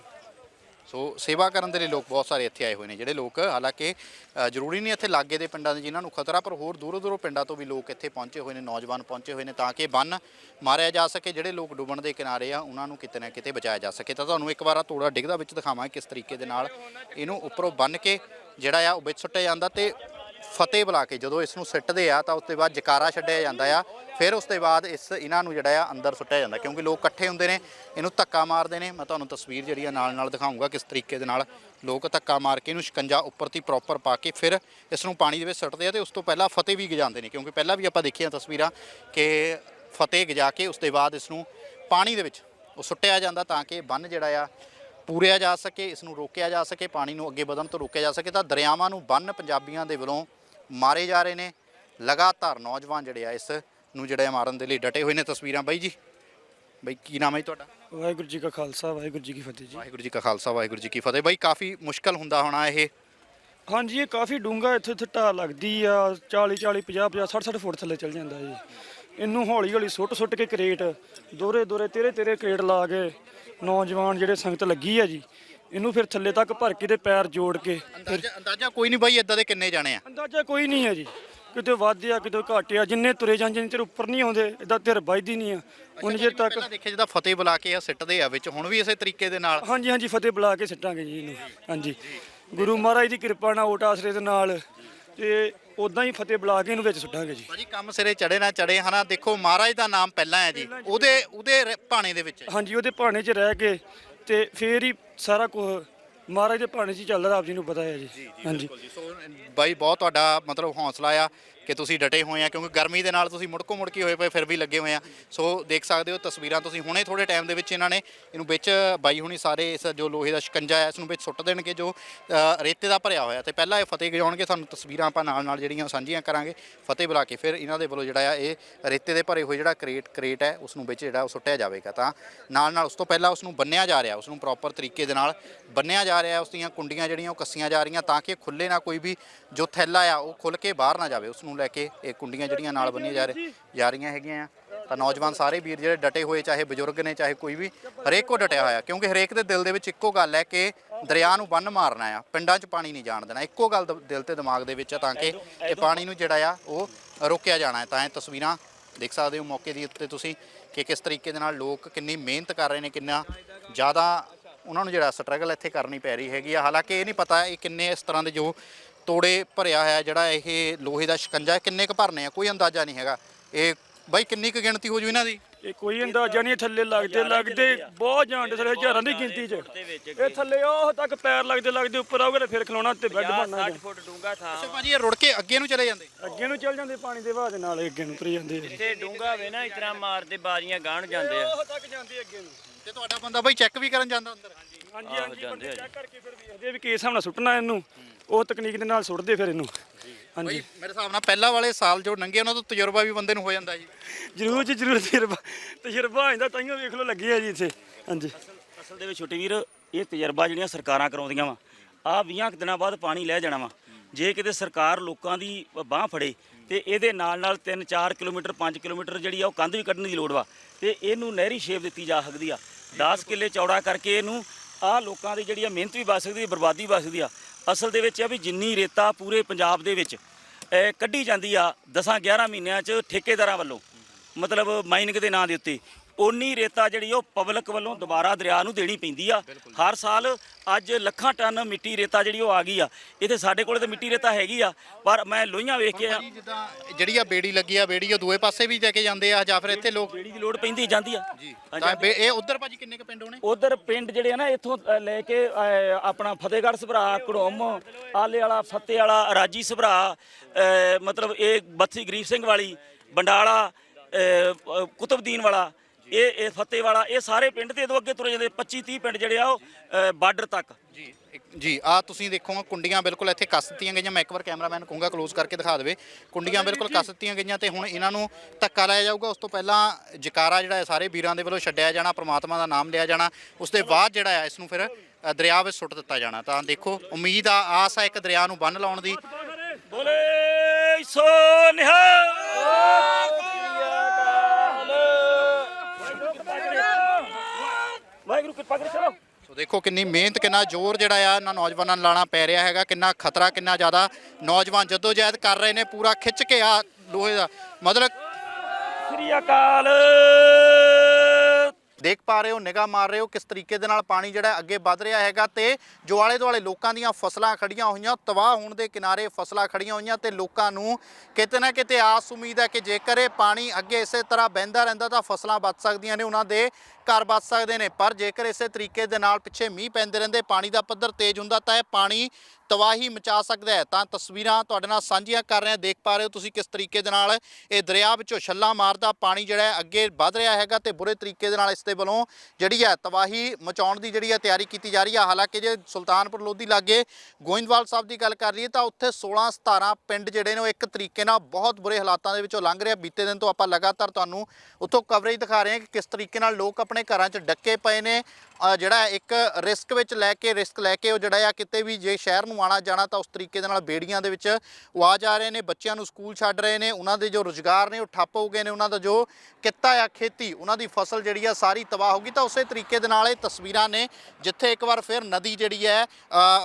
ਸੋ ਸੇਵਾ ਕਰਨ ਦੇ ਲਈ ਲੋਕ ਬਹੁਤ ਸਾਰੇ ਇੱਥੇ ਆਏ ਹੋਏ ਨੇ ਜਿਹੜੇ ਲੋਕ ਹਾਲਾਂਕਿ ਅ, ਜ਼ਰੂਰੀ ਨਹੀਂ ਇੱਥੇ ਲਾਗੇ ਦੇ ਪਿੰਡਾਂ ਦੇ ਜਿਨ੍ਹਾਂ ਨੂੰ ਖਤਰਾ ਪਰ ਹੋਰ ਦੂਰੋਂ ਦੂਰੋਂ ਪਿੰਡਾਂ ਤੋਂ ਵੀ ਲੋਕ ਇੱਥੇ ਪਹੁੰਚੇ ਹੋਏ ਨੇ ਨੌਜਵਾਨ ਪਹੁੰਚੇ ਹੋਏ ਨੇ ਤਾਂ ਕਿ ਬੰਨ ਮਾਰਿਆ ਜਾ ਸਕੇ ਜਿਹੜੇ ਲੋਕ ਡੁੱਬਣ ਦੇ ਕਿਨਾਰੇ ਆ ਉਹਨਾਂ ਨੂੰ ਕਿਤੇ ਨਾ ਕਿਤੇ ਬਚਾਇਆ ਜਾ ਸਕੇ। ਤਾਂ ਤੁਹਾਨੂੰ ਇੱਕ ਵਾਰ ਆ ਤੋੜਾ ਡਿੱਗਦਾ ਵਿੱਚ ਦਿਖਾਵਾਂ ਕਿਸ ਤਰੀਕੇ ਦੇ ਨਾਲ ਇਹਨੂੰ ਉੱਪਰੋਂ ਬੰਨ ਕੇ ਜਿਹੜਾ ਆ ਉਹ ਵਿੱਚ ਸੁੱਟਿਆ ਜਾਂਦਾ ਤੇ ਫਤਿਹ ਬੁਲਾ ਕੇ ਜਦੋਂ ਇਸ ਨੂੰ ਸਿੱਟਦੇ ਆ ਤਾਂ ਉਸ ਤੋਂ ਬਾਅਦ ਜਕਾਰਾ ਛੱਡਿਆ ਜਾਂਦਾ ਆ। ਫਿਰ ਉਸ ਤੋਂ ਬਾਅਦ ਇਸ ਇਹਨਾਂ ਨੂੰ ਜਿਹੜਾ ਆ ਅੰਦਰ ਸੁੱਟਿਆ ਜਾਂਦਾ ਕਿਉਂਕਿ ਲੋਕ ਇਕੱਠੇ ਹੁੰਦੇ ਨੇ, ਇਹਨੂੰ ਧੱਕਾ ਮਾਰਦੇ ਨੇ। ਮੈਂ ਤੁਹਾਨੂੰ ਤਸਵੀਰ ਜਿਹੜੀ ਆ ਨਾਲ ਨਾਲ ਦਿਖਾਉਂਗਾ ਕਿਸ ਤਰੀਕੇ ਦੇ ਨਾਲ ਲੋਕ ਧੱਕਾ ਮਾਰ ਕੇ ਇਹਨੂੰ ਸ਼ਿਕੰਜਾ ਉੱਪਰ ਦੀ ਪ੍ਰੋਪਰ ਪਾ ਕੇ ਫਿਰ ਇਸ ਨੂੰ ਪਾਣੀ ਦੇ ਵਿੱਚ ਸੁੱਟਦੇ ਆ ਤੇ ਉਸ ਤੋਂ ਪਹਿਲਾਂ ਫਤਿਹ ਵੀ ਗਜਾਉਂਦੇ ਨੇ ਕਿਉਂਕਿ ਪਹਿਲਾਂ ਵੀ ਆਪਾਂ ਦੇਖੀਆਂ ਤਸਵੀਰਾਂ ਕਿ ਫਤਿਹ ਗਜਾ ਕੇ ਉਸ ਤੋਂ ਬਾਅਦ ਇਸ ਨੂੰ ਪਾਣੀ ਦੇ ਵਿੱਚ ਉਹ ਸੁੱਟਿਆ ਜਾਂਦਾ ਤਾਂ ਕਿ ਬੰਨ ਜਿਹੜਾ ਆ ਪੂਰਿਆ ਜਾ ਸਕੇ ਇਸ ਨੂੰ ਰੋਕਿਆ ਜਾ ਸਕੇ ਪਾਣੀ ਨੂੰ ਅੱਗੇ ਵਧਣ ਤੋਂ ਰੋਕਿਆ ਜਾ ਸਕੇ ਤਾਂ ਦਰਿਆਵਾਂ ਨੂੰ ਬੰਨ ਪੰਜਾਬੀਆਂ ਦੇ ਵੱਲੋਂ ਮਾਰੇ ਜਾ ਰਹੇ ਨੇ। ਲਗਾਤਾਰ ਨੌਜਵਾਨ ਜਿਹੜੇ ਆ ਇਸ ਨੂੰ ਜਿਹੜੇ ਮਾਰਨ ਦੇ ਲਈ ਡਟੇ ਹੋਏ ਨੇ। ਤਸਵੀਰਾਂ ਬਾਈ ਜੀ। ਬਾਈ ਕੀ ਨਾਮ ਹੈ ਤੁਹਾਡਾ? ਵਾਹਿਗੁਰੂ ਜੀ ਕਾ ਖਾਲਸਾ ਵਾਹਿਗੁਰੂ ਜੀ ਕੀ ਫਤਿਹ ਜੀ। ਵਾਹਿਗੁਰੂ ਜੀ ਕਾ ਖਾਲਸਾ ਵਾਹਿਗੁਰੂ ਜੀ ਕੀ ਫਤਿਹ। ਬਾਈ ਕਾਫੀ ਮੁਸ਼ਕਲ ਹੁੰਦਾ ਹੋਣਾ ਇਹ। ਹਾਂਜੀ ਇਹ ਕਾਫੀ ਡੂੰਘਾ ਇੱਥੇ ਇੱਥੇ ਢਾਹ ਲੱਗਦੀ ਆ 40 40 50 50 60 60 ਫੁੱਟ ਥੱਲੇ ਚਲ ਜਾਂਦਾ ਜੀ। ਇਹਨੂੰ ਹੌਲੀ ਹੌਲੀ ਸੁੱਟ ਸੁੱਟ ਕੇ ਕਰੇਟ ਦੋਰੇ ਦੋਰੇ ਤੇਰੇ ਤੇਰੇ ਕਰੇਟ ਲਾ ਕੇ ਨੌਜਵਾਨ ਜਿਹੜੇ ਸੰਗਤ ਲੱਗੀ ਆ ਜੀ ਇਹਨੂੰ ਫਿਰ ਥੱਲੇ ਤੱਕ ਭਰ ਕੇ ਤੇ ਪੈਰ ਜੋੜ ਕੇ ਅੰਦਾਜ਼ਾ ਅੰਦਾਜ਼ਾ ਕੋਈ ਨਹੀਂ ਬਾਈ ਇਦਾਂ ਦੇ ਕਿੰਨੇ ਜਾਣੇ ਆ? ਅੰਦਾਜ਼ਾ ਕੋਈ ਨਹੀਂ ਹੈ ਜੀ। ਕਿਤੇ ਵੱਧ ਆ ਕਿਤੇ ਘੱਟ ਆ ਜਿੰਨੇ ਤੁਰੇ ਜਾਂਦੇ ਨੇ ਤੇਰੇ ਉੱਪਰ ਨਹੀਂ ਆਉਂਦੇ ਇਦਾਂ ਧਿਰ ਵੱਜਦੀ ਨਹੀਂ ਆ। ਹੁਣ ਜੇ ਤੱਕ ਪਹਿਲਾਂ ਦੇਖਿਆ ਜਿਹਦਾ ਫਤਿਹ ਬੁਲਾ ਕੇ ਆ ਸਿੱਟਦੇ ਆ ਵਿੱਚ ਹੁਣ ਵੀ ਇਸੇ ਤਰੀਕੇ ਦੇ ਨਾਲ। ਹਾਂਜੀ ਹਾਂਜੀ ਫਤਿਹ ਬੁਲਾ ਕੇ ਸਿੱਟਾਂਗੇ ਜੀ ਇਹਨੂੰ। ਹਾਂਜੀ। ਗੁਰੂ ਮਹਾਰਾਜ ਦੀ ਕਿਰਪਾ ਨਾਲ ਓਟ ਆਸਰੇ ਦੇ ਨਾਲ ਤੇ ਉਦਾਂ ਹੀ ਫਤਿਹ ਬੁਲਾ ਕੇ ਇਹਨੂੰ ਵਿੱਚ ਸੁੱਟਾਂਗੇ ਜੀ। ਭਾਜੀ ਕੰਮ ਸਿਰੇ ਚੜੇ ਨਾ ਚੜੇ ਹਨਾ? ਦੇਖੋ ਮਹਾਰਾਜ ਦਾ ਨਾਮ ਪਹਿਲਾਂ ਹੈ ਜੀ। ਉਹਦੇ ਉਹਦੇ ਰ- ਭਾਣੇ ਦੇ ਵਿੱਚ। ਹੈ। ਹਾਂਜੀ ਉਹਦੇ ਭਾਣੇ 'ਚ ਰਹਿ ਕੇ ਤੇ ਫੇਰ ਹੀ ਸਾਰਾ ਕੁਝ ਮਹਾਰਾਜ ਦੇ ਭਾਣੇ 'ਚ ਹੀ ਚੱਲਦਾ ਆਪ ਜੀ ਨੂੰ ਪਤਾ ਹੈ ਜੀ। ਹਾਂਜੀ। ਸੋ ਬਾਈ ਬਹੁਤ ਤੁਹਾਡਾ ਮਤਲਬ ਹੌਸਲਾ ਆ। ਕਿ ਤੁਸੀਂ ਡਟੇ ਹੋਏ ਆ, ਕਿਉਂਕਿ ਗਰਮੀ ਦੇ ਨਾਲ ਤੁਸੀਂ ਮੁੜਕੋ ਮੁੜਕੀ ਹੋਏ ਪਏ, ਫਿਰ ਵੀ ਲੱਗੇ ਹੋਏ ਆ। ਸੋ ਦੇਖ ਸਕਦੇ ਹੋ ਤਸਵੀਰਾਂ ਤੁਸੀਂ ਹੁਣੇ ਥੋੜੇ ਟਾਈਮ ਦੇ ਵਿੱਚ ਇਹਨਾਂ ਨੇ, ਇਹਨੂੰ ਵਿੱਚ ਬਾਈ ਹੁਣੀ ਸਾਰੇ ਇਸ ਜੋ ਲੋਹੇ ਦਾ ਸ਼ਿਕੰਜਾ ਹੈ ਇਸ ਨੂੰ ਵਿੱਚ ਸੁੱਟ ਦੇਣਗੇ, ਜੋ ਰੇਤੇ ਦਾ ਭਰਿਆ ਹੋਇਆ। ਤੇ ਪਹਿਲਾਂ ਇਹ ਫਤਿਹ ਗਜਾਉਣਗੇ ਤੁਹਾਨੂੰ ਤਸਵੀਰਾਂ ਆਪਾਂ ਨਾਲ ਨਾਲ ਜਿਹੜੀਆਂ ਸਾਂਝੀਆਂ ਕਰਾਂਗੇ, ਫਤਿਹ ਬੁਲਾ ਕੇ ਫਿਰ ਇਹਨਾਂ ਦੇ ਵੱਲੋਂ ਜਿਹੜਾ ਆ, ਇਹ ਰੇਤੇ ਦੇ ਭਰੇ ਹੋਏ ਜਿਹੜਾ ਕ੍ਰੇਟ ਕ੍ਰੇਟ ਹੈ ਉਸ ਨੂੰ ਵਿੱਚ ਜਿਹੜਾ ਉਹ ਸੁੱਟਿਆ ਜਾਵੇਗਾ। ਤਾਂ ਨਾਲ ਨਾਲ ਉਸ ਤੋਂ ਪਹਿਲਾਂ ਉਸ ਨੂੰ ਬੰਨਿਆ ਜਾ ਰਿਹਾ ਉਸ ਨੂੰ ਪ੍ਰੋਪਰ ਤਰੀਕੇ ਦੇ ਨਾਲ ਬੰਨਿਆ ਜਾ ਰਿਹਾ ਉਸ ਦੀਆਂ ਕੁੰਡੀਆਂ ਜਿਹੜੀਆਂ ਉਹ ਕੱਸੀਆਂ ਜਾ ਰਹੀਆਂ, ਤਾਂ ਕਿ ਖੁੱਲੇ ਨਾ ਕੋਈ ਵੀ ਜੋ ਥੈਲਾ ਆ, ਉਹ ਖੁੱਲ ਕੇ ਬਾਹਰ ਨਾ ਜਾਵੇ ਉਸ ਨੂੰ ਲੈ ਕੇ ਇਹ ਕੁੰਡੀਆਂ ਜਿਹੜੀਆਂ ਨਾਲ ਬੰਨੀਆਂ ਜਾ ਰਹੇ ਜਾ ਰਹੀਆਂ ਹੈਗੀਆਂ ਆ। ਤਾਂ ਨੌਜਵਾਨ ਸਾਰੇ ਵੀਰ ਜਿਹੜੇ ਡਟੇ ਹੋਏ, ਚਾਹੇ ਬਜ਼ੁਰਗ ਨੇ, ਚਾਹੇ ਕੋਈ ਵੀ, ਹਰੇਕ ਕੋ ਡਟਿਆ ਹੋਇਆ। ਕਿਉਂਕਿ ਹਰੇਕ ਦੇ ਦਿਲ ਦੇ ਵਿੱਚ ਇੱਕੋ ਗੱਲ ਹੈ ਕਿ ਦਰਿਆ ਨੂੰ ਬੰਨ ਮਾਰਨਾ ਆ, ਪਿੰਡਾਂ 'ਚ ਪਾਣੀ ਨਹੀਂ ਜਾਣ ਦੇਣਾ। ਇੱਕੋ ਗੱਲ ਦ- ਦਿਲ ਤੇ ਦਿਮਾਗ ਦੇ ਵਿੱਚ ਆ, ਤਾਂ ਕਿ ਇਹ ਪਾਣੀ ਨੂੰ ਜਿਹੜਾ ਆ, ਉਹ ਰੋਕਿਆ ਜਾਣਾ ਹੈ। ਤਾਂ ਇਹ ਤਸਵੀਰਾਂ ਦੇਖ ਸਕਦੇ ਹੋ ਮੌਕੇ ਦੀ ਉੱਤੇ ਤੁਸੀਂ ਕਿ ਕਿਸ ਤਰੀਕੇ ਦੇ ਨਾਲ ਲੋਕ ਕਿੰਨੀ ਮਿਹਨਤ ਕਰ ਰਹੇ ਨੇ, ਕਿੰਨਾ ਜ਼ਿਆਦਾ ਉਹਨਾਂ ਨੂੰ ਜਿਹੜਾ ਸਟਰਗਲ ਇੱਥੇ ਕਰਨੀ ਪੈ ਰਹੀ ਹੈਗੀ ਆ। ਹਾਲਾਂਕਿ ਇਹ ਨਹੀਂ ਪਤਾ ਇਹ ਕਿੰਨੇ ਇਸ ਤਰ੍ਹਾਂ ਦੇ ਜੋ ਤੋੜੇ ਭਰਿਆ ਹੋਇਆ ਜਿਹੜਾ ਇਹ ਲੋਹੇ ਦਾ ਸ਼ਿਕੰਜਾ ਕਿੰਨੇ ਕੁ ਭਰਨੇ ਆ? ਕੋਈ ਅੰਦਾਜ਼ਾ ਨਹੀਂ ਹੈਗਾ। ਇਹ ਬਾਈ ਕਿੰਨੀ ਕੁ ਗਿਣਤੀ ਹੋ ਜੂ ਇਹਨਾਂ ਦੀ? ਇਹ ਕੋਈ ਅੰਦਾਜ਼ਾ ਨਹੀਂ ਥੱਲੇ ਲੱਗਦੇ ਲੱਗਦੇ ਬਹੁਤ ਜਾਂਦੇ ਸਾਰੇ ਹਜ਼ਾਰਾਂ ਦੀ ਗਿਣਤੀ 'ਚ। ਇਹ ਥੱਲੇ ਉਹ ਤੱਕ ਪੈਰ ਲੱਗਦੇ ਲੱਗਦੇ ਉੱਪਰ ਆਉਗੇ ਤੇ ਫਿਰ ਖਲੋਣਾ ਤੇ ਬੈੱਡ ਬਣਨਾ ਜੀ। ਫੁੱਟ ਡੂੰਗਾ ਥਾਂ। ਅੱਛਾ ਭਾਜੀ ਇਹ ਰੁੜ ਕੇ ਅੱਗੇ ਨੂੰ ਚਲੇ ਜਾਂਦੇ? ਅੱਗੇ ਨੂੰ ਚੱਲ ਜਾਂਦੇ ਪਾਣੀ ਦੇ ਵਹਾਅ ਦੇ ਨਾਲ ਅੱਗੇ ਨੂੰ ਤੁਰ ਜਾਂਦੇ। ਤੇ ਡੂੰਗਾ ਹੋਵੇ ਨਾ ਇਤਨਾ ਮਾਰਦੇ ਬਾਰੀਆਂ ਗਾਣ ਜਾਂਦੇ ਆ। ਉਹ ਤੱਕ ਜਾਂਦੇ ਅੱਗੇ ਨੂੰ। ਤੇ ਤੁਹਾਡਾ ਬੰਦਾ ਬਾਈ ਚੈੱਕ ਵੀ ਕਰਨ ਜਾਂਦਾ ਅੰਦਰ? ਹਾਂਜੀ ਹਾਂਜੀ ਬੰਦੇ ਚੈੱਕ ਕਰਕੇ ਫਿਰ ਵੇਖਦੇ ਵੀ ਕਿਸ ਹਿਸਾਬ ਨਾਲ ਸੁੱਟਣਾ ਇਹਨੂੰ। ਉਹ ਤਕਨੀਕ ਦੇ ਨਾਲ ਸੁੱਟਦੇ ਫਿਰ ਇਹਨੂੰ। ਹਾਂਜੀ। ਬਾਈ ਮੇਰੇ ਹਿਸਾਬ ਨਾਲ ਪਹਿਲਾਂ ਵਾਲੇ ਸਾਲ ਜੋ ਲੰਘੇ ਉਹਨਾਂ ਤੋਂ ਤਜਰਬਾ ਵੀ ਬੰਦੇ ਨੂੰ ਹੋ ਜਾਂਦਾ ਜੀ। ਜ਼ਰੂਰ ਜੀ ਜ਼ਰੂਰ ਤਜਰਬਾ ਤਜਰਬਾ ਆਇੰਦਾ ਤਾਈਓ ਵੇਖ ਲਓ ਲੱਗੇ ਆ ਜੀ ਇੱਥੇ। ਹਾਂਜੀ। ਅਸਲ ਦੇ ਵਿੱਚ ਛੋਟੇ ਵੀਰ ਇਹ ਤਜਰਬਾ ਜਿਹੜੀਆਂ ਸਰਕਾਰਾਂ ਕਰਾਉਂਦੀਆਂ ਵਾ ਆ 20 ਕੁ ਦਿਨਾਂ ਬਾਅਦ ਪਾਣੀ ਲੈ ਜਾਣਾ ਵਾ। ਜੇ ਕਿਤੇ ਸਰਕਾਰ ਲੋਕਾਂ ਦੀ ਬਾਹ ਫੜੇ ਤੇ ਇਹਦੇ ਨਾਲ ਨਾਲ 3-4 ਕਿਲੋਮੀਟਰ 5 ਕਿਲੋਮੀਟਰ ਜਿਹੜੀ ਆ ਉਹ ਕੰਧ ਵੀ ਕੱਢਣ ਦੀ ਲੋੜ ਵਾ। ਤੇ ਇਹਨੂੰ ਨਹਿਰੀ ਸ਼ੇਪ ਦਿੱਤੀ ਜਾ ਸਕਦੀ ਆ। 10 ਕਿੱਲੇ ਚੌੜਾ ਕਰਕੇ ਇਹਨੂੰ ਆ ਲੋਕਾਂ ਦੀ ਜਿਹੜੀ ਆ ਮਿਹਨਤ ਵੀ ਬਚ ਸਕਦੀ ਹੈ ਬਰਬਾਦੀ ਬਚ ਸਕਦੀ ਆ। ਅਸਲ ਦੇ ਵਿੱਚ ਆ ਵੀ ਜਿੰਨੀ ਰੇਤਾ ਪੂਰੇ ਪੰਜਾਬ ਦੇ ਵਿੱਚ ਕੱਢੀ ਜਾਂਦੀ ਆ 10-11 ਮਹੀਨਿਆਂ 'ਚ ਠੇਕੇਦਾਰਾਂ ਵੱਲੋਂ। ਮਤਲਬ ਮਾਈਨਿੰਗ ਦੇ ਨਾਂ ਦੇ ਉੱਤੇ। ਓਨੀ ਰੇਤਾ ਜਿਹੜੀ ਉਹ ਪਬਲਿਕ ਵੱਲੋਂ ਦੁਬਾਰਾ ਦਰਿਆ ਨੂੰ ਦੇਣੀ ਪੈਂਦੀ ਆ। ਹਰ ਸਾਲ ਅੱਜ ਲੱਖਾਂ ਟਨ ਮਿੱਟੀ ਰੇਤਾ ਜਿਹੜੀ ਉਹ ਆ ਗਈ ਆ। ਇੱਥੇ ਸਾਡੇ ਕੋਲੇ ਤਾਂ ਮਿੱਟੀ ਰੇਤਾ ਹੈਗੀ ਆ ਪਰ ਮੈਂ ਲੋਹੀਆਂ ਵੇਖ ਕੇ ਆ। ਜਿੱਦਾਂ ਜਿਹੜੀ ਆ ਬੇੜੀ ਲੱਗੀ ਆ ਬੇੜੀ ਉਹ ਦੂਏ ਪਾਸੇ ਵੀ ਲੈ ਕੇ ਜਾਂਦੇ ਆ ਜਾਂ ਫਿਰ ਇੱਥੇ ਲੋਕ ਬੇੜੀ ਦੀ ਲੋੜ ਪੈਂਦੀ ਜਾਂਦੀ ਆ। ਜੀ। ਤਾਂ ਬੇ- ਇਹ ਉਧਰ ਭਾਜੀ ਕਿੰਨੇ ਕ ਪਿੰਡ ਹੋਣੇ? ਉਧਰ ਪਿੰਡ ਜਿਹੜੇ ਆ ਨਾ ਇੱਥੋਂ ਅ, ਲੈ ਕੇ ਅ, ਆਪਣਾ ਫਤਿਹਗੜ੍ਹ ਸਭਰਾ ਘੜੋਮ ਆਲੇ ਵਾਲਾ ਫਤਿਹ ਵਾਲਾ ਰਾਜੀ ਸਭਰਾ ਅ, ਮਤਲਬ ਇਹ ਬੱਥੀ ਗਰੀਬ ਸਿੰਘ ਵਾਲੀ ਬੰਡਾਲਾ ਅ, ਅ, ਕੁਤਬਦੀਨ ਵਾਲਾ ਇਹ ਇਹ ਫਤਿਹ ਵਾਲਾ ਇਹ ਸਾਰੇ ਪਿੰਡ ਤੇ ਇਦੋਂ ਅੱਗੇ ਤੁਰੇ ਜਾਂਦੇ 25 30 ਪਿੰਡ ਜਿਹੜੇ ਆ ਉਹ ਬਾਰਡਰ ਤੱਕ। ਜੀ ਜੀ ਆ ਤੁਸੀਂ ਦੇਖੋ ਕੁੰਡੀਆਂ ਬਿਲਕੁਲ ਇੱਥੇ ਕੱਸ ਦਿੱਤੀਆਂ ਗਈਆਂ। ਮੈਂ ਇੱਕ ਵਾਰ ਕੈਮਰਾਮੈਨ ਨੂੰ ਕਹੂੰਗਾ ক্লোਜ਼ ਕਰਕੇ ਦਿਖਾ ਦੇਵੇ। ਕੁੰਡੀਆਂ ਬਿਲਕੁਲ ਕੱਸ ਦਿੱਤੀਆਂ ਗਈਆਂ ਤੇ ਹੁਣ ਇਹਨਾਂ ਨੂੰ ਧੱਕਾ ਲਾਇਆ ਜਾਊਗਾ। ਉਸ ਤੋਂ ਪਹਿਲਾਂ ਜਕਾਰਾ ਜਿਹੜਾ ਹੈ ਸਾਰੇ ਵੀਰਾਂ ਦੇ ਵੱਲੋਂ ਛੱਡਿਆ ਜਾਣਾ ਪ੍ਰਮਾਤਮਾ ਦਾ ਨਾਮ ਲਿਆ ਜਾਣਾ। ਉਸ ਦੇ ਬਾਅਦ ਜਿਹੜਾ ਹੈ ਇਸ ਨੂੰ ਫਿਰ ਦਰਿਆ ਵਿੱਚ ਸੁੱਟ ਦਿੱਤਾ ਜਾਣਾ। ਤਾਂ ਦੇਖੋ ਉਮੀਦ ਆ ਆਸ ਆ ਇੱਕ ਦਰਿਆ ਨੂੰ ਬੰਨ ਲਾਉਣ ਦੀ। ਬੋਲੇ ਸੋ ਨਿਹਾਲ ਵਾਹਿਗੁਰੂ ਕਿਰਪਾ ਕਰੇ ਚਲੋ ਸੋ ਦੇਖੋ ਕਿੰਨੀ ਮਿਹਨਤ ਕਿੰਨਾ ਜ਼ੋਰ ਜਿਹੜਾ ਆ ਇਹਨਾਂ ਨੌਜਵਾਨਾਂ ਨੂੰ ਲਾਣਾ ਪੈ ਰਿਹਾ ਹੈਗਾ ਕਿੰਨਾ ਖਤਰਾ ਕਿੰਨਾ ਜ਼ਿਆਦਾ ਨੌਜਵਾਨ ਜਦੋਜਹਿਦ ਕਰ ਰਹੇ ਨੇ ਪੂਰਾ ਖਿੱਚ ਕੇ ਆ ਲੋਹੇ ਦਾ। ਮਤਲਬ ਸ੍ਰੀ ਅਕਾਲ। ਦੇਖ ਪਾ ਰਹੇ ਹੋ ਨਿਗਾਹ ਮਾਰ ਰਹੇ ਹੋ ਕਿਸ ਤਰੀਕੇ ਦੇ ਨਾਲ ਪਾਣੀ ਜਿਹੜਾ ਅੱਗੇ ਵੱਧ ਰਿਹਾ ਹੈਗਾ ਤੇ ਜੋ ਆਲੇ ਦੁਆਲੇ ਲੋਕਾਂ ਦੀਆਂ ਫਸਲਾਂ ਖੜੀਆਂ ਹੋਈਆਂ ਤਬਾਹ ਹੋਣ ਦੇ ਕਿਨਾਰੇ ਫਸਲਾਂ ਖੜੀਆਂ ਹੋਈਆਂ ਤੇ ਲੋਕਾਂ ਨੂੰ ਕਿਤੇ ਨਾ ਕਿਤੇ ਆਸ ਉਮੀਦ ਹੈ ਕਿ ਜੇਕਰ ਇਹ ਪਾਣੀ ਅੱਗੇ ਇਸੇ ਤਰ੍ਹਾਂ ਬਹਿੰਦਾ ਰਹਿੰਦਾ ਤਾਂ ਫਸਲਾਂ ਬਚ ਸਕਦੀਆਂ ਨੇ। ਉਹਨਾਂ ਦੇ ਘਰ ਬਚ ਸਕਦੇ ਨੇ, ਪਰ ਜੇਕਰ ਇਸੇ ਤਰੀਕੇ ਦੇ ਨਾਲ ਪਿੱਛੇ ਮੀਂਹ ਪੈਂਦੇ ਰਹਿੰਦੇ, ਪਾਣੀ ਦਾ ਪੱਧਰ ਤੇਜ਼ ਹੁੰਦਾ, ਤਾਂ ਇਹ ਪਾਣੀ ਤਬਾਹੀ ਮਚਾ ਸਕਦਾ ਹੈ। ਤਾਂ ਤਸਵੀਰਾਂ ਤੁਹਾਡੇ ਨਾਲ ਸਾਂਝੀਆਂ ਕਰ ਰਹੇ ਹਾਂ। ਦੇਖ ਪਾ ਰਹੇ ਹੋ ਤੁਸੀਂ ਕਿਸ ਤਰੀਕੇ ਦੇ ਨਾਲ ਇਹ ਦਰਿਆ ਵਿੱਚੋਂ ਛੱਲਾ ਮਾਰਦਾ ਪਾਣੀ ਜਿਹੜਾ ਹੈ ਅੱਗੇ ਵੱਧ ਰਿਹਾ ਹੈਗਾ ਤੇ ਬੁਰੇ ਤਰੀਕੇ ਦੇ ਨਾਲ ਇਸ ਦੇ ਵੱਲੋਂ ਜਿਹੜੀ ਹੈ ਤਬਾਹੀ ਮਚਾਉਣ ਦੀ ਜਿਹੜੀ ਹੈ ਤਿਆਰੀ ਕੀਤੀ ਜਾ ਰਹੀ ਹੈ। ਹਾਲਾਂਕਿ ਜੇ ਸੁਲਤਾਨਪੁਰ ਲੋਧੀ ਲਾਗੇ ਗੋਇੰਦਵਾਲ ਸਾਹਿਬ ਦੀ ਗੱਲ ਕਰ ਲਈਏ, ਤਾਂ ਉੱਥੇ 16 17 ਪਿੰਡ ਜਿਹੜੇ ਨੇ ਉਹ ਇੱਕ ਤਰੀਕੇ ਨਾਲ ਬਹੁਤ ਬੁਰੇ ਹਾਲਾਤਾਂ ਦੇ ਵਿੱਚੋਂ ਲੰਘ ਰਿਹਾ ਬੀਤੇ ਦਿਨ ਤੋਂ ਆਪਾਂ ਲਗਾਤਾਰ ਤੁਹਾਨੂੰ ਉੱਥੋਂ ਕਵਰੇਜ ਦਿਖਾ ਰਹੇ ਹਾਂ ਕਿ ਕਿਸ ਤਰੀਕੇ ਨਾਲ ਲੋਕ ਆਪਣੇ ਆਪਣੇ ਘਰਾਂ 'ਚ ਡੱਕੇ ਪਏ ਨੇ। ਜਿਹੜਾ ਇੱਕ ਰਿਸਕ ਵਿੱਚ ਲੈ ਕੇ ਰਿਸਕ ਲੈ ਕੇ ਉਹ ਜਿਹੜਾ ਆ ਕਿਤੇ ਵੀ ਜੇ ਸ਼ਹਿਰ ਨੂੰ ਆਣਾ ਜਾਣਾ ਤਾਂ ਉਸ ਤਰੀਕੇ ਦੇ ਨਾਲ ਬੇੜੀਆਂ ਦੇ ਵਿੱਚ ਉਹ ਆ ਜਾ ਰਹੇ ਨੇ ਬੱਚਿਆਂ ਨੂੰ ਸਕੂਲ ਛੱਡ ਰਹੇ ਨੇ ਉਹਨਾਂ ਦੇ ਜੋ ਰੁਜ਼ਗਾਰ ਨੇ ਉਹ ਠੱਪ ਹੋ ਗਏ ਨੇ ਉਹਨਾਂ ਦਾ ਜੋ ਕਿੱਤਾ ਆ ਖੇਤੀ ਉਹਨਾਂ ਦੀ ਫਸਲ ਜਿਹੜੀ ਆ ਸਾਰੀ ਤਬਾਹ ਹੋ ਗਈ ਤਾਂ ਉਸੇ ਤਰੀਕੇ ਦੇ ਨਾਲ ਇਹ ਤਸਵੀਰਾਂ ਨੇ ਜਿੱਥੇ ਇੱਕ ਵਾਰ ਫਿਰ ਨਦੀ ਜਿਹੜੀ ਹੈ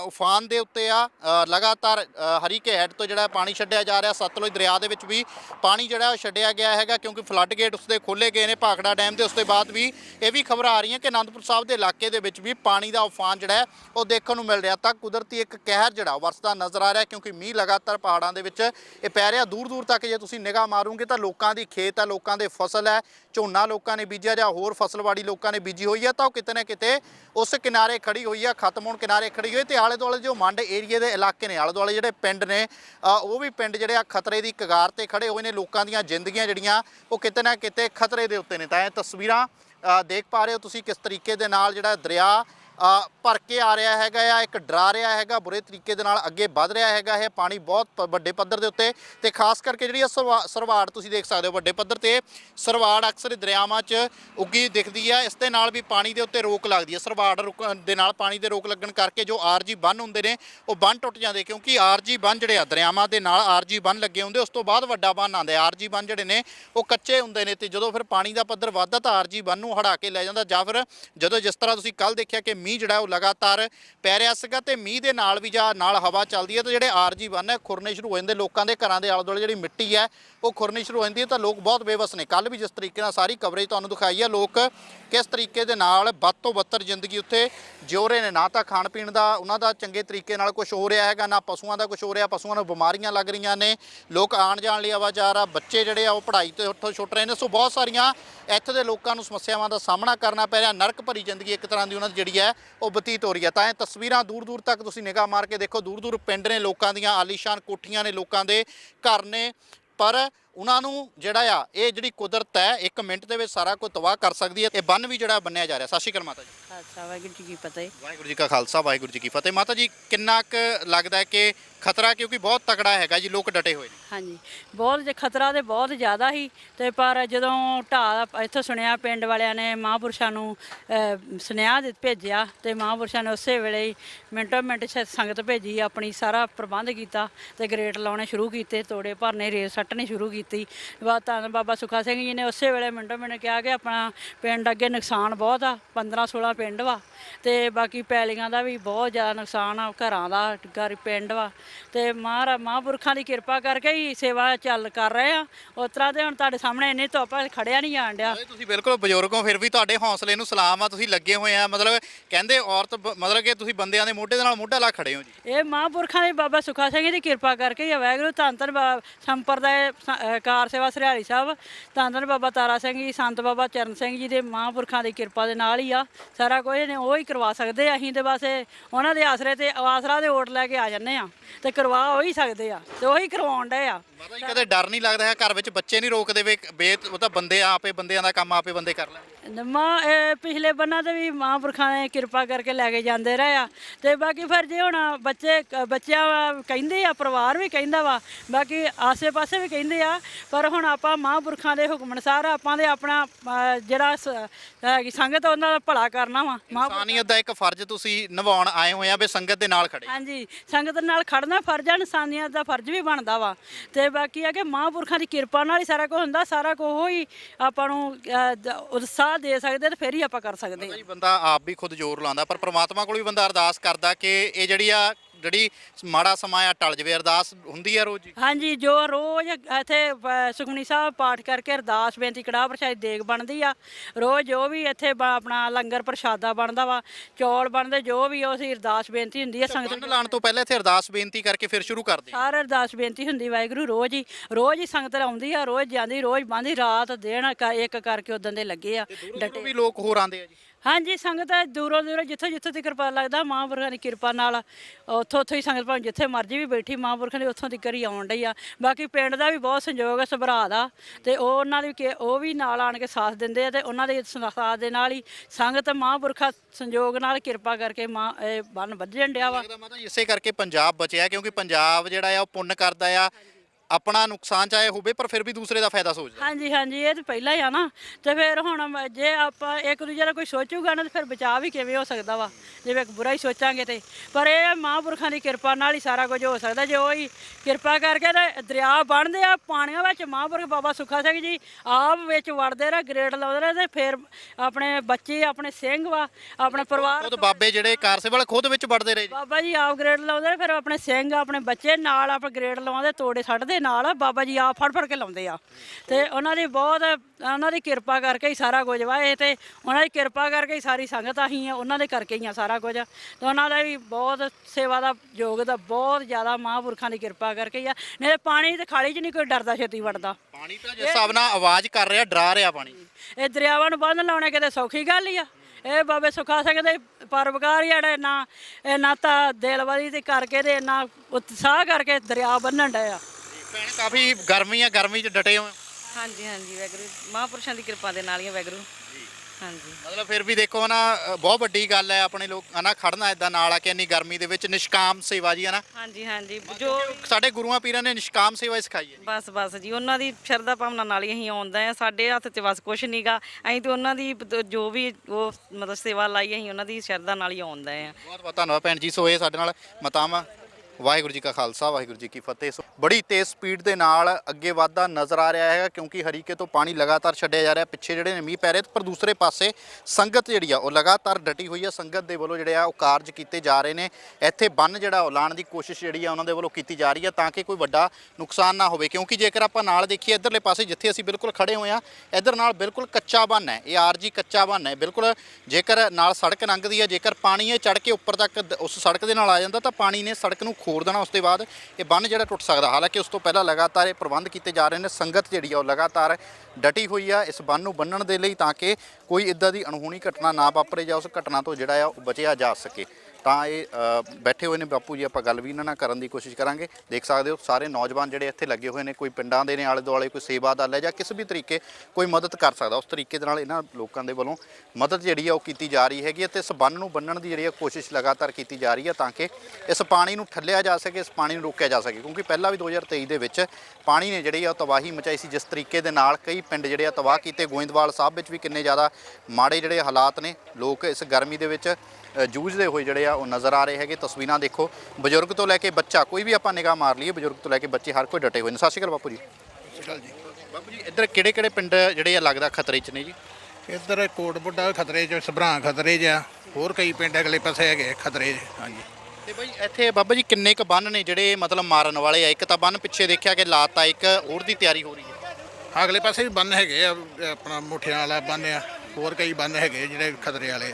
ਉਫਾਨ ਦੇ ਉੱਤੇ ਆ ਲਗਾਤਾਰ ਅ, ਹਰੀਕੇ ਹੈਡ ਤੋਂ ਜਿਹੜਾ ਪਾਣੀ ਛੱਡਿਆ ਜਾ ਰਿਹਾ ਸਤਲੁਜ ਦਰਿਆ ਦੇ ਵਿੱਚ ਵੀ ਪਾਣੀ ਜਿਹੜਾ ਉਹ ਛੱਡਿਆ ਗਿਆ ਹੈਗਾ ਕਿਉਂਕਿ ਫਲੱਡ ਗੇਟ ਉਸਦੇ ਖੋਲੇ ਗਏ ਨੇ ਭਾਖੜਾ ਡੈਮ ਦੇ ਉਸ ਤੋਂ ਬਾਅਦ ਵੀ ਇਹ ਵੀ ਖ਼ਬਰ ਆ ਰਹੀਆਂ ਕਿ ਅਨੰਦਪੁਰ ਸਾਹਿਬ ਦੇ ਇਲਾਕੇ ਦੇ ਵਿੱਚ ਵੀ ਪਾਣੀ ਦਾ ਉਫਾਨ ਜਿਹੜਾ ਹੈ, ਉਹ ਦੇਖਣ ਨੂੰ ਮਿਲ ਰਿਹਾ। ਤਾਂ ਕੁਦਰਤੀ ਇੱਕ ਕਹਿਰ ਜਿਹੜਾ ਵਰਸਦਾ ਨਜ਼ਰ ਆ ਰਿਹਾ ਕਿਉਂਕਿ ਮੀਂਹ ਲਗਾਤਾਰ ਪਹਾੜਾਂ ਦੇ ਵਿੱਚ ਇਹ ਪੈ ਰਿਹਾ। ਦੂਰ ਦੂਰ ਤੱਕ ਜੇ ਤੁਸੀਂ ਨਿਗਾਹ ਮਾਰੋਗੇ ਤਾਂ ਲੋਕਾਂ ਦੀ ਖੇਤ ਹੈ, ਲੋਕਾਂ ਦੇ ਫਸਲ ਹੈ, ਝੋਨਾ ਲੋਕਾਂ ਨੇ ਬੀਜਿਆ ਜਾਂ ਹੋਰ ਫਸਲਵਾੜੀ ਲੋਕਾਂ ਨੇ ਬੀਜੀ ਹੋਈ ਹੈ, ਤਾਂ ਉਹ ਕਿਤੇ ਨਾ ਕਿਤੇ ਉਸ ਕਿਨਾਰੇ ਖੜੀ ਹੋਈ ਹੈ, ਖਤਮ ਹੋਣ ਕਿਨਾਰੇ ਖੜੀ ਹੋਈ ਤੇ ਆਲੇ ਦੁਆਲੇ ਜੋ ਮੰਡ ਏਰੀਏ ਦੇ ਇਲਾਕੇ ਨੇ ਆਲੇ ਦੁਆਲੇ ਜਿਹੜੇ ਪਿੰਡ ਨੇ ਉਹ ਵੀ ਪਿੰਡ ਜਿਹੜੇ ਆ ਖਤਰੇ ਦੀ ਕਗਾਰ ਤੇ ਖੜੇ ਹੋਏ ਨੇ। ਲੋਕਾਂ ਦੀਆਂ ਜ਼ਿੰਦਗੀਆਂ ਜਿਹੜੀਆਂ, ਉਹ ਕਿਤੇ ਨਾ ਕਿਤੇ ਖਤਰੇ ਦੇ ਉੱਤੇ ਨੇ। ਤਾਂ ਇਹ ਤਸਵੀਰਾਂ ਦੇਖ ਪਾ ਰਹੇ ਹੋ ਤੁਸੀਂ ਕਿਸ ਤਰੀਕੇ ਦੇ ਨਾਲ ਜਿਹੜਾ ਦਰਿਆ ਭਰ ਕੇ ਆ ਰਿਹਾ ਹੈਗਾ ਆ, ਇੱਕ ਡਰਾ ਰਿਹਾ ਹੈਗਾ, ਬੁਰੇ ਤਰੀਕੇ ਦੇ ਨਾਲ ਅੱਗੇ ਵੱਧ ਰਿਹਾ ਹੈਗਾ ਇਹ ਪਾਣੀ ਬਹੁਤ ਪ- ਵੱਡੇ ਪੱਧਰ ਦੇ ਉੱਤੇ ਤੇ ਖਾਸ ਕਰਕੇ ਜਿਹੜੀ ਇਹ ਸਰਵਾ- ਸਰਵਾੜ ਤੁਸੀਂ ਦੇਖ ਸਕਦੇ ਹੋ ਵੱਡੇ ਪੱਧਰ ਤੇ, ਸਰਵਾੜ ਅਕਸਰ ਦਰਿਆਵਾਂ 'ਚ ਉੱਗੀ ਦਿਖਦੀ ਹੈ ਇਸ ਦੇ ਨਾਲ ਵੀ ਪਾਣੀ ਦੇ ਉੱਤੇ ਰੋਕ ਲੱਗਦੀ ਹੈ ਸਰਵਾੜ ਰੁਕਣ ਦੇ ਨਾਲ ਪਾਣੀ ਦੇ ਰੋਕ ਲੱਗਣ ਕਰਕੇ ਜੋ ਆਰਜੀ ਬੰਨ ਹੁੰਦੇ ਨੇ, ਉਹ ਬੰਨ ਟੁੱਟ ਜਾਂਦੇ ਕਿਉਂਕਿ ਆਰਜੀ ਬੰਨ ਜਿਹੜੇ ਆ, ਦਰਿਆਵਾਂ ਦੇ ਨਾਲ ਆਰਜੀ ਬੰਨ ਲੱਗੇ ਹੁੰਦੇ, ਉਸ ਤੋਂ ਬਾਅਦ ਵੱਡਾ ਬੰਨ ਆਉਂਦਾ, ਆਰਜੀ ਬੰਨ ਜਿਹੜੇ ਨੇ, ਉਹ ਕੱਚੇ ਹੁੰਦੇ ਨੇ ਤੇ ਜਦੋਂ ਫਿਰ ਪਾਣੀ ਦਾ ਪੱਧਰ ਵੱਧਦਾ ਤਾਂ ਆਰਜੀ ਬੰਨ ਨੂੰ ਹੜਾ ਕੇ ਲੈ ਜਾਂਦਾ ਜਾਂ ਫਿਰ ਜਦੋਂ ਜਿਸ ਤਰ੍ਹਾਂ ਤੁਸੀਂ ਕੱਲ ਦੇਖਿਆ ਕਿ ਮੀਂਹ ਜਿਹੜਾ ਉਹ ਲਗਾਤਾਰ ਪੈ ਰਿਹਾ ਸੀਗਾ ਤੇ ਮੀਂਹ ਦੇ ਨਾਲ ਵੀ ਜਾਂ ਨਾਲ ਹਵਾ ਚੱਲਦੀ ਹੈ ਤਾਂ ਜਿਹੜੇ ਆਰਜੀ ਵਨ ਹੈ, ਖੁਰਨੇ ਸ਼ੁਰੂ ਹੋ ਜਾਂਦੇ, ਲੋਕਾਂ ਦੇ ਘਰਾਂ ਦੇ ਆਲੇ ਦੁਆਲੇ ਜਿਹੜੀ ਮਿੱਟੀ ਹੈ, ਉਹ ਖੁਰਨੀ ਸ਼ੁਰੂ ਹੋ ਜਾਂਦੀ ਹੈ ਤਾਂ ਲੋਕ ਬਹੁਤ ਬੇਵਸ ਨੇ। ਕੱਲ ਵੀ ਜਿਸ ਤਰੀਕੇ ਨਾਲ ਸਾਰੀ ਕਵਰੇਜ ਤੁਹਾਨੂੰ ਦਿਖਾਈ ਹੈ, ਲੋਕ ਕਿਸ ਤਰੀਕੇ ਦੇ ਨਾਲ ਵੱਧ ਤੋਂ ਬੱਤਰ ਜ਼ਿੰਦਗੀ ਉੱਥੇ ਜਿਉ ਰਹੇ ਨੇ। ਨਾ ਤਾਂ ਖਾਣ ਪੀਣ ਦਾ ਉਹਨਾਂ ਦਾ ਚੰਗੇ ਤਰੀਕੇ ਨਾਲ ਕੁਝ ਹੋ ਰਿਹਾ ਹੈਗਾ, ਨਾ ਪਸ਼ੂਆਂ ਦਾ ਕੁਝ ਹੋ ਰਿਹਾ, ਪਸ਼ੂਆਂ ਨੂੰ ਬਿਮਾਰੀਆਂ ਲੱਗ ਰਹੀਆਂ ਨੇ, ਲੋਕ ਆਣ ਜਾਣ ਲਈ ਆਵਾਜ਼ਾਰ ਆ ਬੱਚੇ ਜਿਹੜੇ ਆ ਉਹ ਪੜ੍ਹਾਈ ਤੋਂ ਉੱਥੋਂ ਛੁੱਟ ਰਹੇ ਨੇ। ਸੋ ਬਹੁਤ ਸਾਰੀਆਂ ਇੱਥੇ ਦੇ ਲੋਕਾਂ ਨੂੰ ਸਮੱਸਿਆਵਾਂ ਦਾ ਸਾਹਮਣਾ ਕਰਨਾ ਪੈ ਰਿਹਾ, ਨਰਕ ਭਰੀ ਜ਼ਿੰਦਗੀ ਇੱਕ ਤਰ੍ਹਾਂ ਦੀ ਉਹਨਾਂ ਦੀ ਜਿਹੜੀ ਹੈ ਉਹ ਬਤੀਤ ਹੋ ਰਹੀ ਹੈ। ਤਾਂ ਇਹ ਤਸਵੀਰਾਂ ਦੂਰ ਦੂਰ ਤੱਕ ਤੁਸੀਂ ਨਿਗਾਹ ਮਾਰ ਕੇ ਦੇਖੋ ਦੂਰ ਦੂਰ ਪਿੰਡ ਨੇ ਲੋਕਾਂ ਦੀਆਂ ਆਲੀਸ਼ਾਨ ਕੋਠੀਆਂ ਨੇ ਲੋਕਾਂ ਦੇ ਘਰ ਨੇ। ਪਰ ਉਹਨਾਂ ਨੂੰ ਜਿਹੜਾ ਆ ਇਹ ਜਿਹੜੀ ਕੁਦਰਤ ਹੈ ਇੱਕ ਮਿੰਟ ਦੇ ਵਿੱਚ ਸਾਰਾ ਕੁਝ ਤਬਾਹ ਕਰ ਸਕਦੀ ਹੈ। ਇਹ ਬੰਨ ਵੀ ਜਿਹੜਾ ਬੰਨਿਆ ਜਾ ਰਿਹਾ। ਸਤਿ ਸ਼੍ਰੀ ਅਕਾਲ ਮਾਤਾ ਜੀ। ਖਾਲਸਾ ਵਾਹਿਗੁਰੂ ਜੀ ਕੀ ਫਤਿਹ। ਵਾਹਿਗੁਰੂ ਜੀ ਕਾ ਖਾਲਸਾ ਵਾਹਿਗੁਰੂ ਜੀ ਕੀ ਫਤਿਹ। ਮਾਤਾ ਜੀ ਕਿੰਨਾ ਕੁ ਲੱਗਦਾ ਹੈ ਕਿ ਖਤਰਾ ਕਿਉਂਕਿ ਬਹੁਤ ਤਕੜਾ ਹੈਗਾ ਜੀ ਲੋਕ ਡਟੇ ਹੋਏ ਨੇ। ਹਾਂਜੀ ਬਹੁਤ ਜੇ ਖਤਰਾ ਤੇ ਬਹੁਤ ਜ਼ਿਆਦਾ ਸੀ ਤੇ ਪਰ ਜਦੋਂ ਢਾਹ ਇੱਥੋਂ ਸੁਣਿਆ ਪਿੰਡ ਵਾਲਿਆਂ ਨੇ ਮਹਾਂਪੁਰਸ਼ਾਂ ਨੂੰ ਅਹ, ਸੁਨੇਹਾ ਦਿੱਤ ਭੇਜਿਆ ਤੇ ਮਹਾਂਪੁਰਸ਼ਾਂ ਨੇ ਉਸੇ ਵੇਲੇ ਹੀ ਮਿੰਟੋ ਮਿੰਟ ਸ- ਸੰਗਤ ਭੇਜੀ ਆਪਣੀ ਸਾਰਾ ਪ੍ਰਬੰਧ ਕੀਤਾ ਤੇ ਗ੍ਰੇਟ ਲਾਉਣੇ ਸ਼ੁਰੂ ਕੀਤੇ ਤੋੜੇ ਭਰਨੇ ਰੇਤ ਸੱਟਣੀ ਸ਼ੁਰੂ ਕੀਤੀ। ਬਾਅਦ ਧੰਨ ਬਾਬਾ ਸੁਖਾ ਸਿੰਘ ਜੀ ਨੇ ਉਸੇ ਵੇਲੇ ਮਿੰਟੋ ਮਿੰਟ ਕਿਹਾ ਕਿ ਆਪਣਾ ਪਿੰਡ ਅੱਗੇ ਨੁਕਸਾਨ ਬਹੁਤ ਆ 15 16 ਪਿੰਡ ਵਾ ਤੇ ਬਾਕੀ ਪੈਲੀਆਂ ਦਾ ਵੀ ਬਹੁਤ ਜ਼ਿਆਦਾ ਨੁਕਸਾਨ ਆ ਘਰਾਂ ਦਾ ਘਰ ਪਿੰਡ ਵਾ ਤੇ ਮਹਾਰਾ ਮਹਾਂਪੁਰਖਾਂ ਦੀ ਕਿਰਪਾ ਕਰਕੇ ਹੀ ਸੇਵਾ ਚੱਲ ਕਰ ਰਹੇ ਆ। ਉਸ ਤਰ੍ਹਾਂ ਤੇ ਹੁਣ ਤੁਹਾਡੇ ਸਾਹਮਣੇ ਇੰਨੀ ਧੁੱਪ ਆ, ਖੜਿਆ ਨਹੀਂ ਜਾਣ ਡਿਆ। ਤੁਸੀਂ ਬਿਲਕੁਲ ਬਜ਼ੁਰਗ ਹੋ ਫਿਰ ਵੀ ਤੁਹਾਡੇ ਹੌਸਲੇ ਨੂੰ ਸਲਾਮ ਆ ਤੁਸੀਂ ਲੱਗੇ ਹੋਏ ਆ। ਮਤਲਬ ਕਹਿੰਦੇ ਔਰਤ ਬ- ਮਤਲਬ ਕਿ ਤੁਸੀਂ ਬੰਦਿਆਂ ਦੇ ਮੋਢੇ ਦੇ ਨਾਲ ਮੋਢਾ ਲਾ ਖੜੇ ਹੋ ਜੀ। ਇਹ ਮਹਾਂਪੁਰਖਾਂ ਦੇ ਬਾਬਾ ਸੁਖਾ ਸਿੰਘ ਦੀ ਕਿਰਪਾ ਕਰਕੇ ਹੀ ਆ। ਵਾਹਿਗੁਰੂ ਧੰਨ ਧੰਨ ਬਾ- ਸੰਪਰਦਾਇ ਸ- ਅਹ ਕਾਰ ਸੇਵਾ ਸਰਿਆਲੀ ਸਾਹਿਬ ਧੰਨ ਧੰਨ ਬਾਬਾ ਤਾਰਾ ਸਿੰਘ ਜੀ ਸੰਤ ਬਾਬਾ ਚਰਨ ਸਿੰਘ ਜੀ ਦੇ ਮਹਾਂਪੁਰਖਾਂ ਦੀ ਕਿਰਪਾ ਦੇ ਨਾਲ ਹੀ ਆ। ਸਾਰਾ ਕੁਝ ਨੇ ਉਹ ਹੀ ਕਰਵਾ ਸਕਦੇ ਆ। ਅਸੀਂ ਤੇ ਬਸ ਇਹ ਉਹਨਾਂ ਦੇ ਆਸਰੇ ਤੇ ਆਸਰਾ ਦੇ ਓਟ ਲੈ ਕੇ ਆ ਜੰਨੇ ਆ। ਤੇ ਕਰਵਾ ਉਹ ਹੀ ਸਕਦੇ ਆ ਤੇ ਉਹੀ ਕਰਵਾਉਣ ਡਏ ਆ। ਮਾਤਾ ਜੀ ਕਦੇ ਡਰ ਨਹੀਂ ਲੱਗਦਾ ਹੈ ਘਰ ਵਿੱਚ ਬੱਚੇ ਨਹੀਂ ਰੋਕਦੇ ਵੇ ਬੇ ਉਹ ਤਾਂ ਬੰਦੇ ਆਪੇ ਬੰਦਿਆਂ ਦਾ ਕੰਮ ਆਪੇ ਬੰਦੇ ਕਰ ਲੈਣ ਮਾਂ ਇਹ ਪਿਛਲੇ ਬੰਨਾਂ ਤੇ ਵੀ ਮਹਾਂਪੁਰਖਾਂ ਨੇ ਕਿਰਪਾ ਕਰਕੇ ਲੈ ਕੇ ਜਾਂਦੇ ਰਹੇ ਆ। ਤੇ ਬਾਕੀ ਫਿਰ ਜੇ ਹੁਣ ਬੱਚੇ ਕ- ਬੱਚਿਆਂ ਵਾ ਕਹਿੰਦੇ ਆ ਪਰਿਵਾਰ ਵੀ ਕਹਿੰਦਾ ਵਾ ਬਾਕੀ ਆਸੇ-ਪਾਸੇ ਵੀ ਕਹਿੰਦੇ ਆ ਪਰ ਹੁਣ ਆਪਾਂ ਮਹਾਂਪੁਰਖਾਂ ਦੇ ਹੁਕਮ ਅਨੁਸਾਰ ਆਪਾਂ ਦੇ ਆਪਣਾ ਅ, ਜਿਹੜਾ ਸ- ਹੈਗੀ ਸੰਗਤ ਆ, ਉਹਨਾਂ ਦਾ ਭਲਾ ਕਰਨਾ ਵਾ। ਮਹਾਂ ਇਨਸਾਨੀਅਤ ਦਾ ਇੱਕ ਫਰਜ਼ ਤੁਸੀਂ ਨਿਭਾਉਣ ਆਏ ਹੋਏ ਆ ਵੀ ਸੰਗਤ ਦੇ ਨਾਲ ਖੜੇ। ਹਾਂਜੀ ਸੰਗਤ ਨਾਲ ਖੜਨਾ ਫਰਜ਼ ਆ, ਇਨਸਾਨੀਅਤ ਦਾ ਫਰਜ਼ ਵੀ ਬਣਦਾ ਵਾ। ਤੇ ਬਾਕੀ ਆ ਕਿ ਮਹਾਂਪੁਰਖਾਂ ਦੀ ਕਿਰਪਾ ਨਾਲ ਹੀ ਸਾਰਾ ਕੁਝ ਹੁੰਦਾ, ਸਾਰਾ ਕੁਝ ਹੀ ਆਪਾਂ ਨੂੰ, ਅਹ ਉਤਸ਼ਾਹ ਦੇ ਸਕਦੇ ਤੇ ਫਿਰ ਹੀ ਆਪਾਂ ਕਰ ਸਕਦੇ ਹਾਂ। ਜੀ ਬੰਦਾ ਆਪ ਵੀ ਖੁਦ ਜ਼ੋਰ ਲਾਉਂਦਾ, ਪਰ ਪ੍ਰਮਾਤਮਾ ਕੋਲ ਵੀ ਬੰਦਾ ਅਰਦਾਸ ਕਰਦਾ ਕਿ ਇਹ ਜਿਹੜੀ ਆ ਜਿਹੜੀ ਮਾੜਾ ਸਮਾਂ ਆ ਟਲ ਜਵੇ ਅਰਦਾਸ ਹੁੰਦੀ ਆ ਰੋਜ਼ ਜੀ ਹਾਂਜੀ ਜੋ ਰੋਜ਼ ਇੱਥੇ ਅ, ਸੁਖਮਨੀ ਸਾਹਿਬ ਪਾਠ ਕਰਕੇ ਅਰਦਾਸ ਬੇਨਤੀ ਕੜਾਹ ਪ੍ਰਸ਼ਾਦ ਦੇਗ ਬਣਦੀ ਆ। ਰੋਜ਼ ਜੋ ਵੀ ਇੱਥੇ ਬ- ਆਪਣਾ ਲੰਗਰ ਪ੍ਰਸ਼ਾਦਾ ਬਣਦਾ ਵਾ ਚੌਲ ਬਣਦੇ ਜੋ ਵੀ ਉਹ ਸੀ ਅਰਦਾਸ ਬੇਨਤੀ ਹੁੰਦੀ ਆ ਸੰਗਤ ਲਾਉਣ ਤੋਂ ਪਹਿਲਾਂ ਇੱਥੇ ਅਰਦਾਸ ਬੇਨਤੀ ਕਰਕੇ ਫਿਰ ਸ਼ੁਰੂ ਕਰਦੇ ਆ। ਸਾਰ ਅਰਦਾਸ ਬੇਨਤੀ ਹੁੰਦੀ ਵਾਹਿਗੁਰੂ ਰੋਜ਼ ਹੀ ਰੋਜ਼ ਹੀ ਸੰਗਤ ਆਉਂਦੀ ਆ ਰੋਜ਼ ਜਾਂਦੀ ਰੋਜ਼ ਬੰਦੀ ਰਾਤ ਦਿਨ ਕ- ਇੱਕ ਕਰਕੇ ਉਦੋਂ ਦੇ ਲੱਗੇ ਆ ਦੂਰੋਂ ਡਟੇ। ਵੀ ਲੋਕ ਹੋਰ ਆਉਂਦੇ ਆ ਜੀ? ਹਾਂਜੀ, ਸੰਗਤ ਦੂਰੋਂ ਦੂਰੋਂ ਜਿੱਥੋਂ ਜਿੱਥੋਂ ਦੀ ਕਿਰਪਾ ਲੱਗਦਾ, ਮਹਾਂਪੁਰਖਾਂ ਦੀ ਕਿਰਪਾ ਨਾਲ, ਉੱਥੋਂ ਉੱਥੋਂ ਹੀ ਸੰਗਤ ਭਾਵੇਂ ਜਿੱਥੇ ਮਰਜ਼ੀ ਵੀ ਬੈਠੀ, ਮਹਾਂਪੁਰਖਾਂ ਦੀ ਉੱਥੋਂ ਦੀ ਹੀ ਆਉਣ ਡਈ ਆ। ਬਾਕੀ ਪਿੰਡ ਦਾ ਵੀ ਬਹੁਤ ਸੰਯੋਗ ਹੈ ਸੁਭਰਾ ਦਾ, ਤੇ ਉਹ ਉਹਨਾਂ ਦੀ ਕਿ- ਉਹ ਵੀ ਨਾਲ ਆਣ ਕੇ ਸਾਥ ਦਿੰਦੇ ਆ ਤੇ ਉਹਨਾਂ ਦੇ ਸਾਥ ਦੇ ਨਾਲ ਹੀ ਸੰਗਤ ਮਹਾਂਪੁਰਖਾਂ ਸੰਯੋਗ ਨਾਲ ਕਿਰਪਾ ਕਰਕੇ ਮਾਂ ਇਹ ਬੰਨ ਵੱਜਣ ਡਿਆ ਵਾ। ਲੱਗਦਾ ਮਾਤਾ ਇਸੇ ਕਰਕੇ ਪੰਜਾਬ ਬਚਿਆ, ਕਿਉਂਕਿ ਪੰਜਾਬ ਜਿਹੜਾ ਆ, ਉਹ ਪੁੰਨ ਕਰਦਾ ਆ। ਆਪਣਾ ਨੁਕਸਾਨ ਚਾਹੇ ਹੋਵੇ ਪਰ ਫਿਰ ਵੀ ਦੂਸਰੇ ਦਾ ਫਾਇਦਾ ਸੋਚਦਾ। ਹਾਂਜੀ ਹਾਂਜੀ ਇਹ ਤਾਂ ਪਹਿਲਾਂ ਹੀ ਆ ਨਾ। ਤੇ ਫਿਰ ਹੁਣ ਜੇ ਆਪਾਂ ਇੱਕ ਦੂਜੇ ਦਾ ਕੋਈ ਸੋਚੂਗਾ ਨਾ ਤੇ ਫਿਰ ਬਚਾਅ ਵੀ ਕਿਵੇਂ ਹੋ ਸਕਦਾ ਵਾ? ਜਿਵੇਂ ਇੱਕ ਬੁਰਾ ਹੀ ਸੋਚਾਂਗੇ ਤੇ। ਪਰ ਇਹ ਮਹਾਂਪੁਰਖਾਂ ਦੀ ਕਿਰਪਾ ਨਾਲ ਹੀ ਸਾਰਾ ਕੁਝ ਹੋ ਸਕਦਾ। ਜੇ ਉਹ ਹੀ ਕਿਰਪਾ ਕਰਕੇ ਤੇ ਦਰਿਆ ਬਣਦੇ ਆ ਪਾਣੀਆਂ ਵਿੱਚ ਮਹਾਂਪੁਰਖ ਬਾਬਾ ਸੁੱਖਾ ਸਿੰਘ ਜੀ ਆਪ ਵਿੱਚ ਵੜਦੇ ਰਹੇ ਗ੍ਰੇਡ ਲਾਉਂਦੇ ਰਹੇ ਤੇ ਫਿਰ ਆਪਣੇ ਬੱਚੇ ਆਪਣੇ ਸਿੰਘ ਵਾ ਆਪਣੇ ਪਰਿਵਾਰ ਖੁਦ ਬਾਬੇ ਜਿਹੜੇ ਕਾਰਸੇਵਾਲ ਖੁਦ ਵਿੱਚ ਵੜਦੇ ਰਹੇ ਬਾਬਾ ਜੀ ਆਪ ਗ੍ਰੇਡ ਲਾਉਂਦੇ ਫਿਰ ਆਪਣੇ ਸਿੰਘ ਆਪਣੇ ਬੱਚੇ ਨਾਲ ਆਪ ਗ੍ਰੇਡ ਲਵਾਉਂਦੇ ਤੋੜੇ ਛੱਡਦੇ ਨਾਲ ਬਾਬਾ ਜੀ ਆਪ ਫੜ ਫੜ ਕੇ ਲਾਉਂਦੇ ਆ। ਤੇ ਉਹਨਾਂ ਦੀ ਬਹੁਤ ਉਹਨਾਂ ਦੀ ਕਿਰਪਾ ਕਰਕੇ ਹੀ ਸਾਰਾ ਕੁਝ ਵਾ। ਇਹ ਤੇ ਉਹਨਾਂ ਦੀ ਕਿਰਪਾ ਕਰਕੇ ਹੀ ਸਾਰੀ ਸੰਗਤ ਆਹੀ ਆ ਉਹਨਾਂ ਦੇ ਕਰਕੇ ਹੀ ਆ ਸਾਰਾ ਕੁਝ। ਤੇ ਉਹਨਾਂ ਦਾ ਵੀ ਬਹੁਤ ਸੇਵਾ ਦਾ ਯੋਗ ਦਾ ਬਹੁਤ ਜ਼ਿਆਦਾ ਮਹਾਂਪੁਰਖਾਂ ਦੀ ਕਿਰਪਾ ਕਰਕੇ ਹੀ ਆ। ਨਹੀਂ ਪਾਣੀ ਤੇ ਖਾਲੀ 'ਚ ਨਹੀਂ ਕੋਈ ਡਰਦਾ ਛੇਤੀ ਵੜਦਾ। ਪਾਣੀ ਤਾਂ ਜਿਸ ਹਿਸਾਬ ਨਾਲ ਆਵਾਜ਼ ਕਰ ਰਿਹਾ ਡਰਾ ਰਿਹਾ ਪਾਣੀ। ਇਹ ਦਰਿਆਵਾਂ ਨੂੰ ਬੰਨ ਲਾਉਣੇ ਕਿਤੇ ਸੌਖੀ ਗੱਲ ਹੀ ਆ। ਇਹ ਬਾਬੇ ਸੁਖਾ ਸਿੰਘ ਦੇ ਪਰਵਕਾਰ ਜਿਹੜੇ ਨਾ ਇਹ ਨਾ ਤਾਂ ਦਿਲਵਾਰੀ ਤੇ ਕਰਕੇ ਤੇ ਨਾ ਉਤਸ਼ਾਹ ਕਰਕੇ ਦਰਿਆ ਬੰਨਣ ਡਏ ਆ। ਭੈਣ ਕਾਫੀ ਗਰਮੀ ਆ ਗਰਮੀ 'ਚ ਡਟੇ ਹੋ। ਹਾਂਜੀ ਹਾਂਜੀ ਵੈਗਰੂ। ਮਹਾਂਪੁਰਸ਼ਾਂ ਦੀ ਕਿਰਪਾ ਦੇ ਨਾਲ ਹੀ ਆ ਵੈਗਰੂ। ਹਾਂਜੀ। ਮਤਲਬ ਫਿਰ ਵੀ ਦੇਖੋ ਨਾ ਅ, ਬਹੁਤ ਵੱਡੀ ਗੱਲ ਹੈ ਆਪਣੇ ਲੋਕ ਹਨਾ ਖੜਨਾ ਇਦਾਂ ਨਾਲ ਆ ਕੇ ਇੰਨੀ ਗਰਮੀ ਦੇ ਵਿੱਚ ਨਿਸ਼ਕਾਮ ਸੇਵਾ ਜੀ ਹਨਾ ਹਾਂਜੀ ਹਾਂਜੀ ਜੋ ਸਾਡੇ ਗੁਰੂਆਂ ਪੀਰਾਂ ਨੇ ਨਿਸ਼ਕਾਮ ਸੇਵਾ ਹੀ ਸਿਖਾਈ ਹੈ ਬਸ ਬਸ ਜੀ ਉਹਨਾਂ ਦੀ ਸ਼ਰਧਾ ਭਾਵਨਾ ਨਾਲ ਹੀ ਅਸੀਂ ਆਉਂਦੇ ਆ ਸਾਡੇ ਹੱਥ 'ਚ ਬਸ ਕੁਝ ਨਹੀਂਗਾ ਅਸੀਂ ਤੇ ਉਹਨਾਂ ਦੀ ਪ- ਜੋ ਵੀ ਉਹ ਮਤਲਬ ਸੇਵਾ ਲਾਈ ਅਸੀਂ ਉਹਨਾਂ ਦੀ ਸ਼ਰਧਾ ਨਾਲ ਹੀ ਆਉਂਦੇ ਆ ਬਹੁਤ ਬਹੁਤ ਧੰਨਵਾਦ ਭੈਣ ਜੀ ਸੋ ਇਹ ਸਾਡੇ ਨਾਲ ਮਤਾਵਾ ਵਾਹਿਗੁਰੂ ਜੀ ਕਾ ਖਾਲਸਾ, ਵਾਹਿਗੁਰੂ ਜੀ ਕੀ ਫਤਿਹ। ਸੋ ਬੜੀ ਤੇਜ਼ ਸਪੀਡ ਦੇ ਨਾਲ ਅੱਗੇ ਵਧਦਾ ਨਜ਼ਰ ਆ ਰਿਹਾ ਹੈਗਾ ਕਿਉਂਕਿ ਹਰੀਕੇ ਤੋਂ ਪਾਣੀ ਲਗਾਤਾਰ ਛੱਡਿਆ ਜਾ ਰਿਹਾ। ਪਿੱਛੇ ਜਿਹੜੇ ਨੇ ਮੀਂਹ ਪੈ ਰਹੇ ਪਰ ਦੂਸਰੇ ਪਾਸੇ ਸੰਗਤ ਜਿਹੜੀ ਆ, ਉਹ ਲਗਾਤਾਰ ਡਟੀ ਹੋਈ ਆ। ਸੰਗਤ ਦੇ ਵੱਲੋਂ ਜਿਹੜੇ ਆ, ਉਹ ਕਾਰਜ ਕੀਤੇ ਜਾ ਰਹੇ ਨੇ। ਇੱਥੇ ਬੰਨ ਜਿਹੜਾ, ਉਹ ਲਾਉਣ ਦੀ ਕੋਸ਼ਿਸ਼ ਜਿਹੜੀ ਆ, ਉਹਨਾਂ ਦੇ ਵੱਲੋਂ ਕੀਤੀ ਜਾ ਰਹੀ ਆ ਤਾਂ ਕਿ ਕੋਈ ਵੱਡਾ ਨੁਕਸਾਨ ਨਾ ਹੋਵੇ। ਕਿਉਂਕਿ ਜੇਕਰ ਆਪਾਂ ਨਾਲ ਦੇਖੀਏ, ਇਧਰਲੇ ਪਾਸੇ ਜਿੱਥੇ ਅਸੀਂ ਬਿਲਕੁਲ ਖੜੇ ਹੋਏ ਆ, ਇਧਰ ਨਾਲ ਬਿਲਕੁਲ ਕੱਚਾ ਬੰਨ ਹੈ। ਇਹ ਆਰਜੀ ਕੱਚਾ ਬੰਨ ਹੈ। ਬਿਲਕੁਲ ਜੇਕਰ ਨਾਲ ਸੜਕ ਲੰਘਦੀ ਹੈ ਜੇਕਰ ਪਾਣੀ ਇਹ ਚੜ ਕੇ ਉੱਪਰ ਤੱਕ ਉਸ ਸੜਕ ਦੇ ਨਾਲ ਆ ਜਾਂਦਾ ਤਾਂ ਪਾਣੀ ਨੇ ਸੜਕ ਨੂੰ ਖੋਰ ਦੇਣਾ ਉਸ ਤੋਂ ਬਾਅਦ ਇਹ ਬੰਨ ਜਿਹੜਾ ਟੁੱਟ ਸਕਦਾ। ਹਾਲਾਂਕਿ ਉਸ ਤੋਂ ਪਹਿਲਾਂ ਲਗਾਤਾਰ ਇਹ ਪ੍ਰਬੰਧ ਕੀਤੇ ਜਾ ਰਹੇ ਨੇ। ਸੰਗਤ ਜਿਹੜੀ ਆ ਉਹ ਲਗਾਤਾਰ ਡਟੀ ਹੋਈ ਆ ਇਸ ਬੰਨ ਨੂੰ ਬੰਨਣ ਦੇ ਲਈ ਤਾਂ ਕਿ ਕੋਈ ਇਦਾਂ ਦੀ ਅਣਹੋਣੀ ਘਟਨਾ ਨਾ ਵਾਪਰੇ ਜਾਂ ਉਸ ਘਟਨਾ ਤੋਂ ਜਿਹੜਾ ਆ ਉਹ ਬਚਿਆ ਜਾ ਸਕੇ। ਤਾਂ ਇਹ ਅ, ਬੈਠੇ ਹੋਏ ਨੇ ਬਾਪੂ ਜੀ ਆਪਾਂ ਗੱਲ ਵੀ ਇਹਨਾਂ ਨਾਲ ਕਰਨ ਦੀ ਕੋਸ਼ਿਸ਼ ਕਰਾਂਗੇ। ਦੇਖ ਸਕਦੇ ਹੋ ਸਾਰੇ ਨੌਜਵਾਨ ਜਿਹੜੇ ਇੱਥੇ ਲੱਗੇ ਹੋਏ ਨੇ ਕੋਈ ਪਿੰਡਾਂ ਦੇ ਨੇ ਆਲੇ ਦੁਆਲੇ ਕੋਈ ਸੇਵਾ ਦਲ ਹੈ ਜਾਂ ਕਿਸੇ ਵੀ ਤਰੀਕੇ ਕੋਈ ਮਦਦ ਕਰ ਸਕਦਾ। ਉਸ ਤਰੀਕੇ ਦੇ ਨਾਲ ਇਹਨਾਂ ਲੋਕਾਂ ਦੇ ਵੱਲੋਂ ਮਦਦ ਜਿਹੜੀ ਆ ਉਹ ਕੀਤੀ ਜਾ ਰਹੀ ਹੈਗੀ ਹੈ ਤੇ ਇਸ ਬੰਨ ਨੂੰ ਬੰਨਣ ਦੀ ਜਿਹੜੀ ਆ ਕੋਸ਼ਿਸ਼ ਲਗਾਤਾਰ ਕੀਤੀ ਜਾ ਰਹੀ ਹੈ ਤਾਂ ਕਿ ਇਸ ਪਾਣੀ ਨੂੰ ਠੱਲਿਆ ਜਾ ਸਕੇ ਇਸ ਪਾਣੀ ਨੂੰ ਰੋਕਿਆ ਜਾ ਸਕੇ। ਕਿਉਂਕਿ ਪਹਿਲਾਂ ਵੀ 2023 ਦੇ ਵਿੱਚ ਪਾਣੀ ਨੇ ਜਿਹੜੀ ਆ ਉਹ ਤਬਾਹੀ ਮਚਾਈ ਸੀ ਜਿਸ ਤਰੀਕੇ ਦੇ ਨਾਲ ਕਈ ਪਿੰਡ ਜਿਹੜੇ ਆ ਤਬਾਹ ਕੀਤੇ। ਗੋਇੰਦਵਾਲ ਸਾਹਿਬ ਵਿੱਚ ਵੀ ਕਿੰਨੇ ਜ਼ਿਆਦਾ ਮਾੜੇ ਜਿਹੜੇ ਹਾਲਾਤ ਨੇ। ਲੋਕ ਇਸ ਗਰਮੀ ਦੇ ਵਿੱਚ ਜੂਝਦੇ ਹੋਏ ਜਿਹੜੇ ਆ ਉਹ ਨਜ਼ਰ ਆ ਰਹੇ ਹੈਗੇ। ਤਸਵੀਰਾਂ ਦੇਖੋ। ਬਜ਼ੁਰਗ ਤੋਂ ਲੈ ਕੇ ਬੱਚਾ ਕੋਈ ਵੀ ਆਪਾਂ ਨਿਗਾਹ ਮਾਰ ਲਈਏ ਬਜ਼ੁਰਗ ਤੋਂ ਲੈ ਕੇ ਬੱਚੇ ਹਰ ਕੋਈ ਡਟੇ ਹੋਏ ਨੇ। ਸਤਿ ਸ਼੍ਰੀ ਅਕਾਲ ਬਾਪੂ ਜੀ। ਬਾਪੂ ਜੀ ਇੱਧਰ ਕਿਹੜੇ ਕਿਹੜੇ ਪਿੰਡ ਜਿਹੜੇ ਆ ਲੱਗਦਾ ਖਤਰੇ 'ਚ ਨੇ ਜੀ? ਇੱਧਰ ਕੋਟ ਬੁੱਢਾ ਖਤਰੇ 'ਚ ਸਭਰਾਂ ਖਤਰੇ 'ਚ ਆ। ਹੋਰ ਕਈ ਪਿੰਡ ਅਗਲੇ ਪਾਸੇ ਹੈਗੇ ਖਤਰੇ 'ਚ ਹਾਂਜੀ। ਤੇ ਬਾਈ ਇੱਥੇ ਬਾਬਾ ਜੀ ਕਿੰਨੇ ਕ ਬੰਨ ਨੇ ਜਿਹੜੇ ਮਤਲਬ ਮਾਰਨ ਵਾਲੇ ਆ? ਇੱਕ ਤਾਂ ਬੰਨ ਪਿੱਛੇ ਦੇਖਿਆ ਕਿ ਲਾਤਾ ਇੱਕ ਹੋਰ ਦੀ ਤਿਆਰੀ ਹੋ ਰਹੀ ਹੈ। ਅਗਲੇ ਪਾਸੇ ਵੀ ਬੰਨ ਹੈਗੇ ਆ ਆਪਣਾ ਮੁੱਠਿਆਂ ਵਾਲਾ ਬੰਨ ਆ। ਹੋਰ ਕਈ ਬੰਨ ਹੈਗੇ ਜਿਹੜੇ ਖਤਰੇ ਵਾਲੇ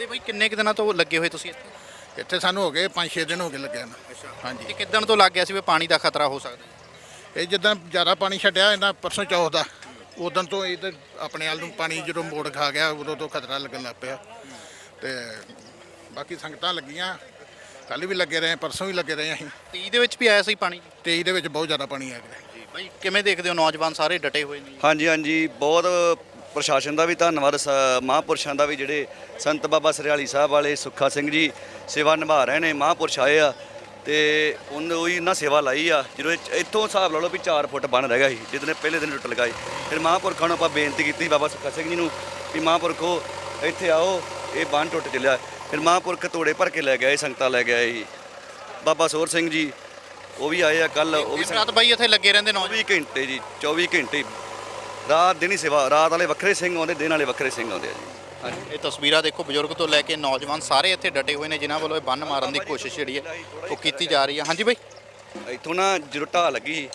ਤੇ ਬਾਈ ਕਿੰਨੇ ਕ ਦਿਨਾਂ ਤੋਂ ਲੱਗੇ ਹੋਏ ਤੁਸੀਂ ਇੱਥੇ? ਇੱਥੇ ਸਾਨੂੰ ਹੋ ਗਏ 5-6 ਦਿਨ ਹੋ ਗਏ ਲੱਗੇ ਨੂੰ। ਹਾਂਜੀ। ਤੇ ਕਿੱਦਣ ਤੋਂ ਲੱਗ ਗਿਆ ਸੀ ਵੀ ਪਾਣੀ ਦਾ ਖਤਰਾ ਹੋ ਸਕਦਾ? ਹੈ? ਇਹ ਜਿੱਦਾਂ ਜ਼ਿਆਦਾ ਪਾਣੀ ਛੱਡਿਆ ਇਹਨਾਂ ਪਰਸੋਂ ਚੌਥ ਦਾ। ਉਦੋਂ ਤੋਂ ਇੱਧਰ ਆਪਣੇ ਵੱਲ ਨੂੰ ਪਾਣੀ ਜਦੋਂ ਮੋੜ ਖਾ ਗਿਆ ਉਦੋਂ ਤੋਂ ਖਤਰਾ ਲੱਗਣ ਲੱਗ ਪਿਆ। ਤੇ ਬਾਕੀ ਸੰਗਤਾਂ ਲੱਗੀਆਂ। ਕੱਲ ਵੀ ਲੱਗੇ ਰਹੇ ਪਰਸੋਂ ਵੀ ਲੱਗੇ ਰਹੇ ਅਸੀਂ। 30 ਦੇ ਵਿੱਚ ਵੀ ਆਇਆ ਸੀ ਪਾਣੀ? 23 ਦੇ ਵਿੱਚ ਬਹੁਤ ਜ਼ਿਆਦਾ ਪਾਣੀ ਆ ਗਿਆ। ਜੀ ਬਾਈ ਕਿਵੇਂ ਦੇਖਦੇ ਹੋ ਨੌਜਵਾਨ ਸਾਰੇ ਡਟੇ ਹੋਏ ਨੇ? ਹਾਂਜੀ ਹਾਂਜੀ। ਬਹੁਤ ਪ੍ਰਸ਼ਾਸਨ ਦਾ ਵੀ ਧੰਨਵਾਦ ਮਹਾਂਪੁਰਸ਼ਾਂ ਦਾ ਵੀ ਜਿਹੜੇ ਸੰਤ ਬਾਬਾ ਸਰਿਆਲੀ ਸਾਹਿਬ ਵਾਲੇ ਸੁੱਖਾ ਸਿੰਘ ਜੀ ਸੇਵਾ ਨਿਭਾ ਰਹੇ ਨੇ ਮਹਾਂਪੁਰਸ਼ ਆਏ ਆ ਤੇ ਉਹਨਾਂ ਉਹੀ ਇਹਨਾਂ ਸੇਵਾ ਲਾਈ ਆ ਜਦੋਂ ਇਹ- ਇੱਥੋਂ ਹਿਸਾਬ ਲਾ ਲਓ ਵੀ 4 ਫੁੱਟ ਬਣ ਰਹਿ ਗਿਆ ਸੀ ਜਿੱਦਨੇ ਪਹਿਲੇ ਦਿਨ ਟੁੱਟ ਲਗਾਈ। ਫਿਰ ਮਹਾਂਪੁਰਖਾਂ ਨੂੰ ਆਪਾਂ ਬੇਨਤੀ ਕੀਤੀ ਬਾਬਾ ਸੁੱਖਾ ਸਿੰਘ ਜੀ ਨੂੰ ਵੀ ਮਹਾਂਪੁਰਖੋ ਇੱਥੇ ਆਓ ਇਹ ਬੰਨ ਟੁੱਟ ਚੱਲਿਆ। ਫਿਰ ਮਹਾਂਪੁਰਖ ਤੋੜੇ ਭਰ ਕੇ ਲੈ ਗਏ ਸੰਗਤਾਂ ਲੈ ਗਏ ਸੀ ਬਾਬਾ ਸੋਰ ਸਿੰਘ ਜੀ ਉਹ ਵੀ ਆਏ ਆ ਕੱਲ ਉਹ ਵੀ ਰਾਤ ਬਾਈ ਇੱਥੇ ਲੱਗੇ ਰਹਿੰਦੇ ਨੌਜਵਾਨ। 24 ਘੰਟੇ ਜੀ 24 ਘੰਟੇ ਰਾਤ ਦਿਨ ਸੇਵਾ ਰਾਤ ਵਾਲੇ ਵੱਖਰੇ ਸਿੰਘ ਆਉਂਦੇ ਦਿਨ ਵਾਲੇ ਵੱਖਰੇ ਸਿੰਘ ਆਉਂਦੇ ਆ ਜੀ। ਹਾਂਜੀ ਇਹ ਤਸਵੀਰਾਂ ਦੇਖੋ ਬਜ਼ੁਰਗ ਤੋਂ ਲੈ ਕੇ ਨੌਜਵਾਨ ਸਾਰੇ ਇੱਥੇ ਡਟੇ ਹੋਏ ਨੇ ਜਿਨ੍ਹਾਂ ਵੱਲੋਂ ਇਹ ਬੰਨ ਮਾਰਨ ਦੀ ਕੋਸ਼ਿਸ਼ ਜਿਹੜੀ ਹੈ ਉਹ ਕੀਤੀ ਜਾ ਰਹੀ ਹੈ। ਹਾਂਜੀ ਬਾਈ। ਇੱਥੋਂ ਨਾ ਢਾਹ ਲੱਗੀ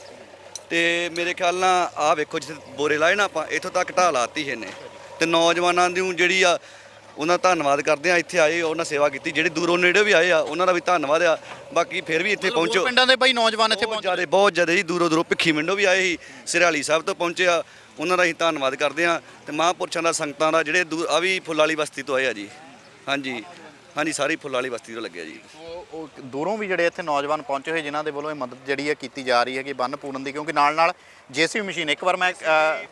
ਤੇ ਮੇਰੇ ਖਿਆਲ ਨਾਲ ਆ ਵੇਖੋ ਜਿੱਥੇ ਬੋਰੇ ਲਾਏ ਨਾ ਆਪਾਂ ਇੱਥੋਂ ਤੱਕ ਢਾਹ ਲਾਤੀ ਇਹਨੇ। ਤੇ ਨੌਜਵਾਨਾਂ ਦੀ ਜਿਹੜੀ ਆ ਉਹਨਾਂ ਦਾ ਧੰਨਵਾਦ ਕਰਦੇ ਆ ਇੱਥੇ ਆਏ ਉਹਨਾਂ ਸੇਵਾ ਕੀਤੀ। ਜਿਹੜੇ ਦੂਰੋਂ ਨੇੜੇ ਵੀ ਆਏ ਆ ਉਹਨਾਂ ਦਾ ਵੀ ਧੰਨਵਾਦ ਆ। ਬਾਕੀ ਫਿਰ ਵੀ ਇੱਥੇ ਪਹੁੰਚੋ। ਪਿੰਡਾਂ ਦੇ ਬਾਈ ਨੌਜਵਾਨ ਇੱਥੇ ਪਹੁੰਚੇ ਬਹੁਤ ਜ਼ਿਆਦਾ ਜੀ ਦੂਰੋਂ ਦੂਰੋਂ ਭਿੱਖੀ ਮਿੰਡੋ ਵੀ ਆਏ ਸੀ ਸਿਰਾਲੀ ਸਾਹਿਬ ਤੋਂ ਪਹੁੰਚੇ ਆ। ਉਹਨਾਂ ਦਾ ਅਸੀਂ ਧੰਨਵਾਦ ਕਰਦੇ ਆ ਤੇ ਮਹਾਂਪੁਰਸ਼ਾਂ ਦਾ ਸੰਗਤਾਂ ਦਾ ਜਿਹੜੇ ਆ ਵੀ ਫੁੱਲ ਵਾਲੀ ਬਸਤੀ ਤੋਂ ਆਏ ਆ ਜੀ। ਹਾਂਜੀ ਹਾਂਜੀ ਸਾਰੀ ਫੁੱਲ ਵਾਲੀ ਬਸਤੀ ਤੋਂ ਲੱਗੇ ਆ ਜੀ। ਉਹ ਦੂਰੋਂ ਵੀ ਜਿਹੜੇ ਇੱਥੇ ਨੌਜਵਾਨ ਪਹੁੰਚੇ ਹੋਏ ਜਿਨ੍ਹਾਂ ਦੇ ਵੱਲੋਂ ਇਹ ਮਦਦ ਜਿਹੜੀ ਹੈ ਕੀਤੀ ਜਾ ਰਹੀ ਹੈ ਕਿ ਬੰਨ ਪੂਰਨ ਦੀ ਕਿਉਂਕਿ ਨਾਲ ਨਾਲ ਜੇਸੀਬੀ ਮਸ਼ੀਨ ਇੱਕ ਵਾਰ ਮੈਂ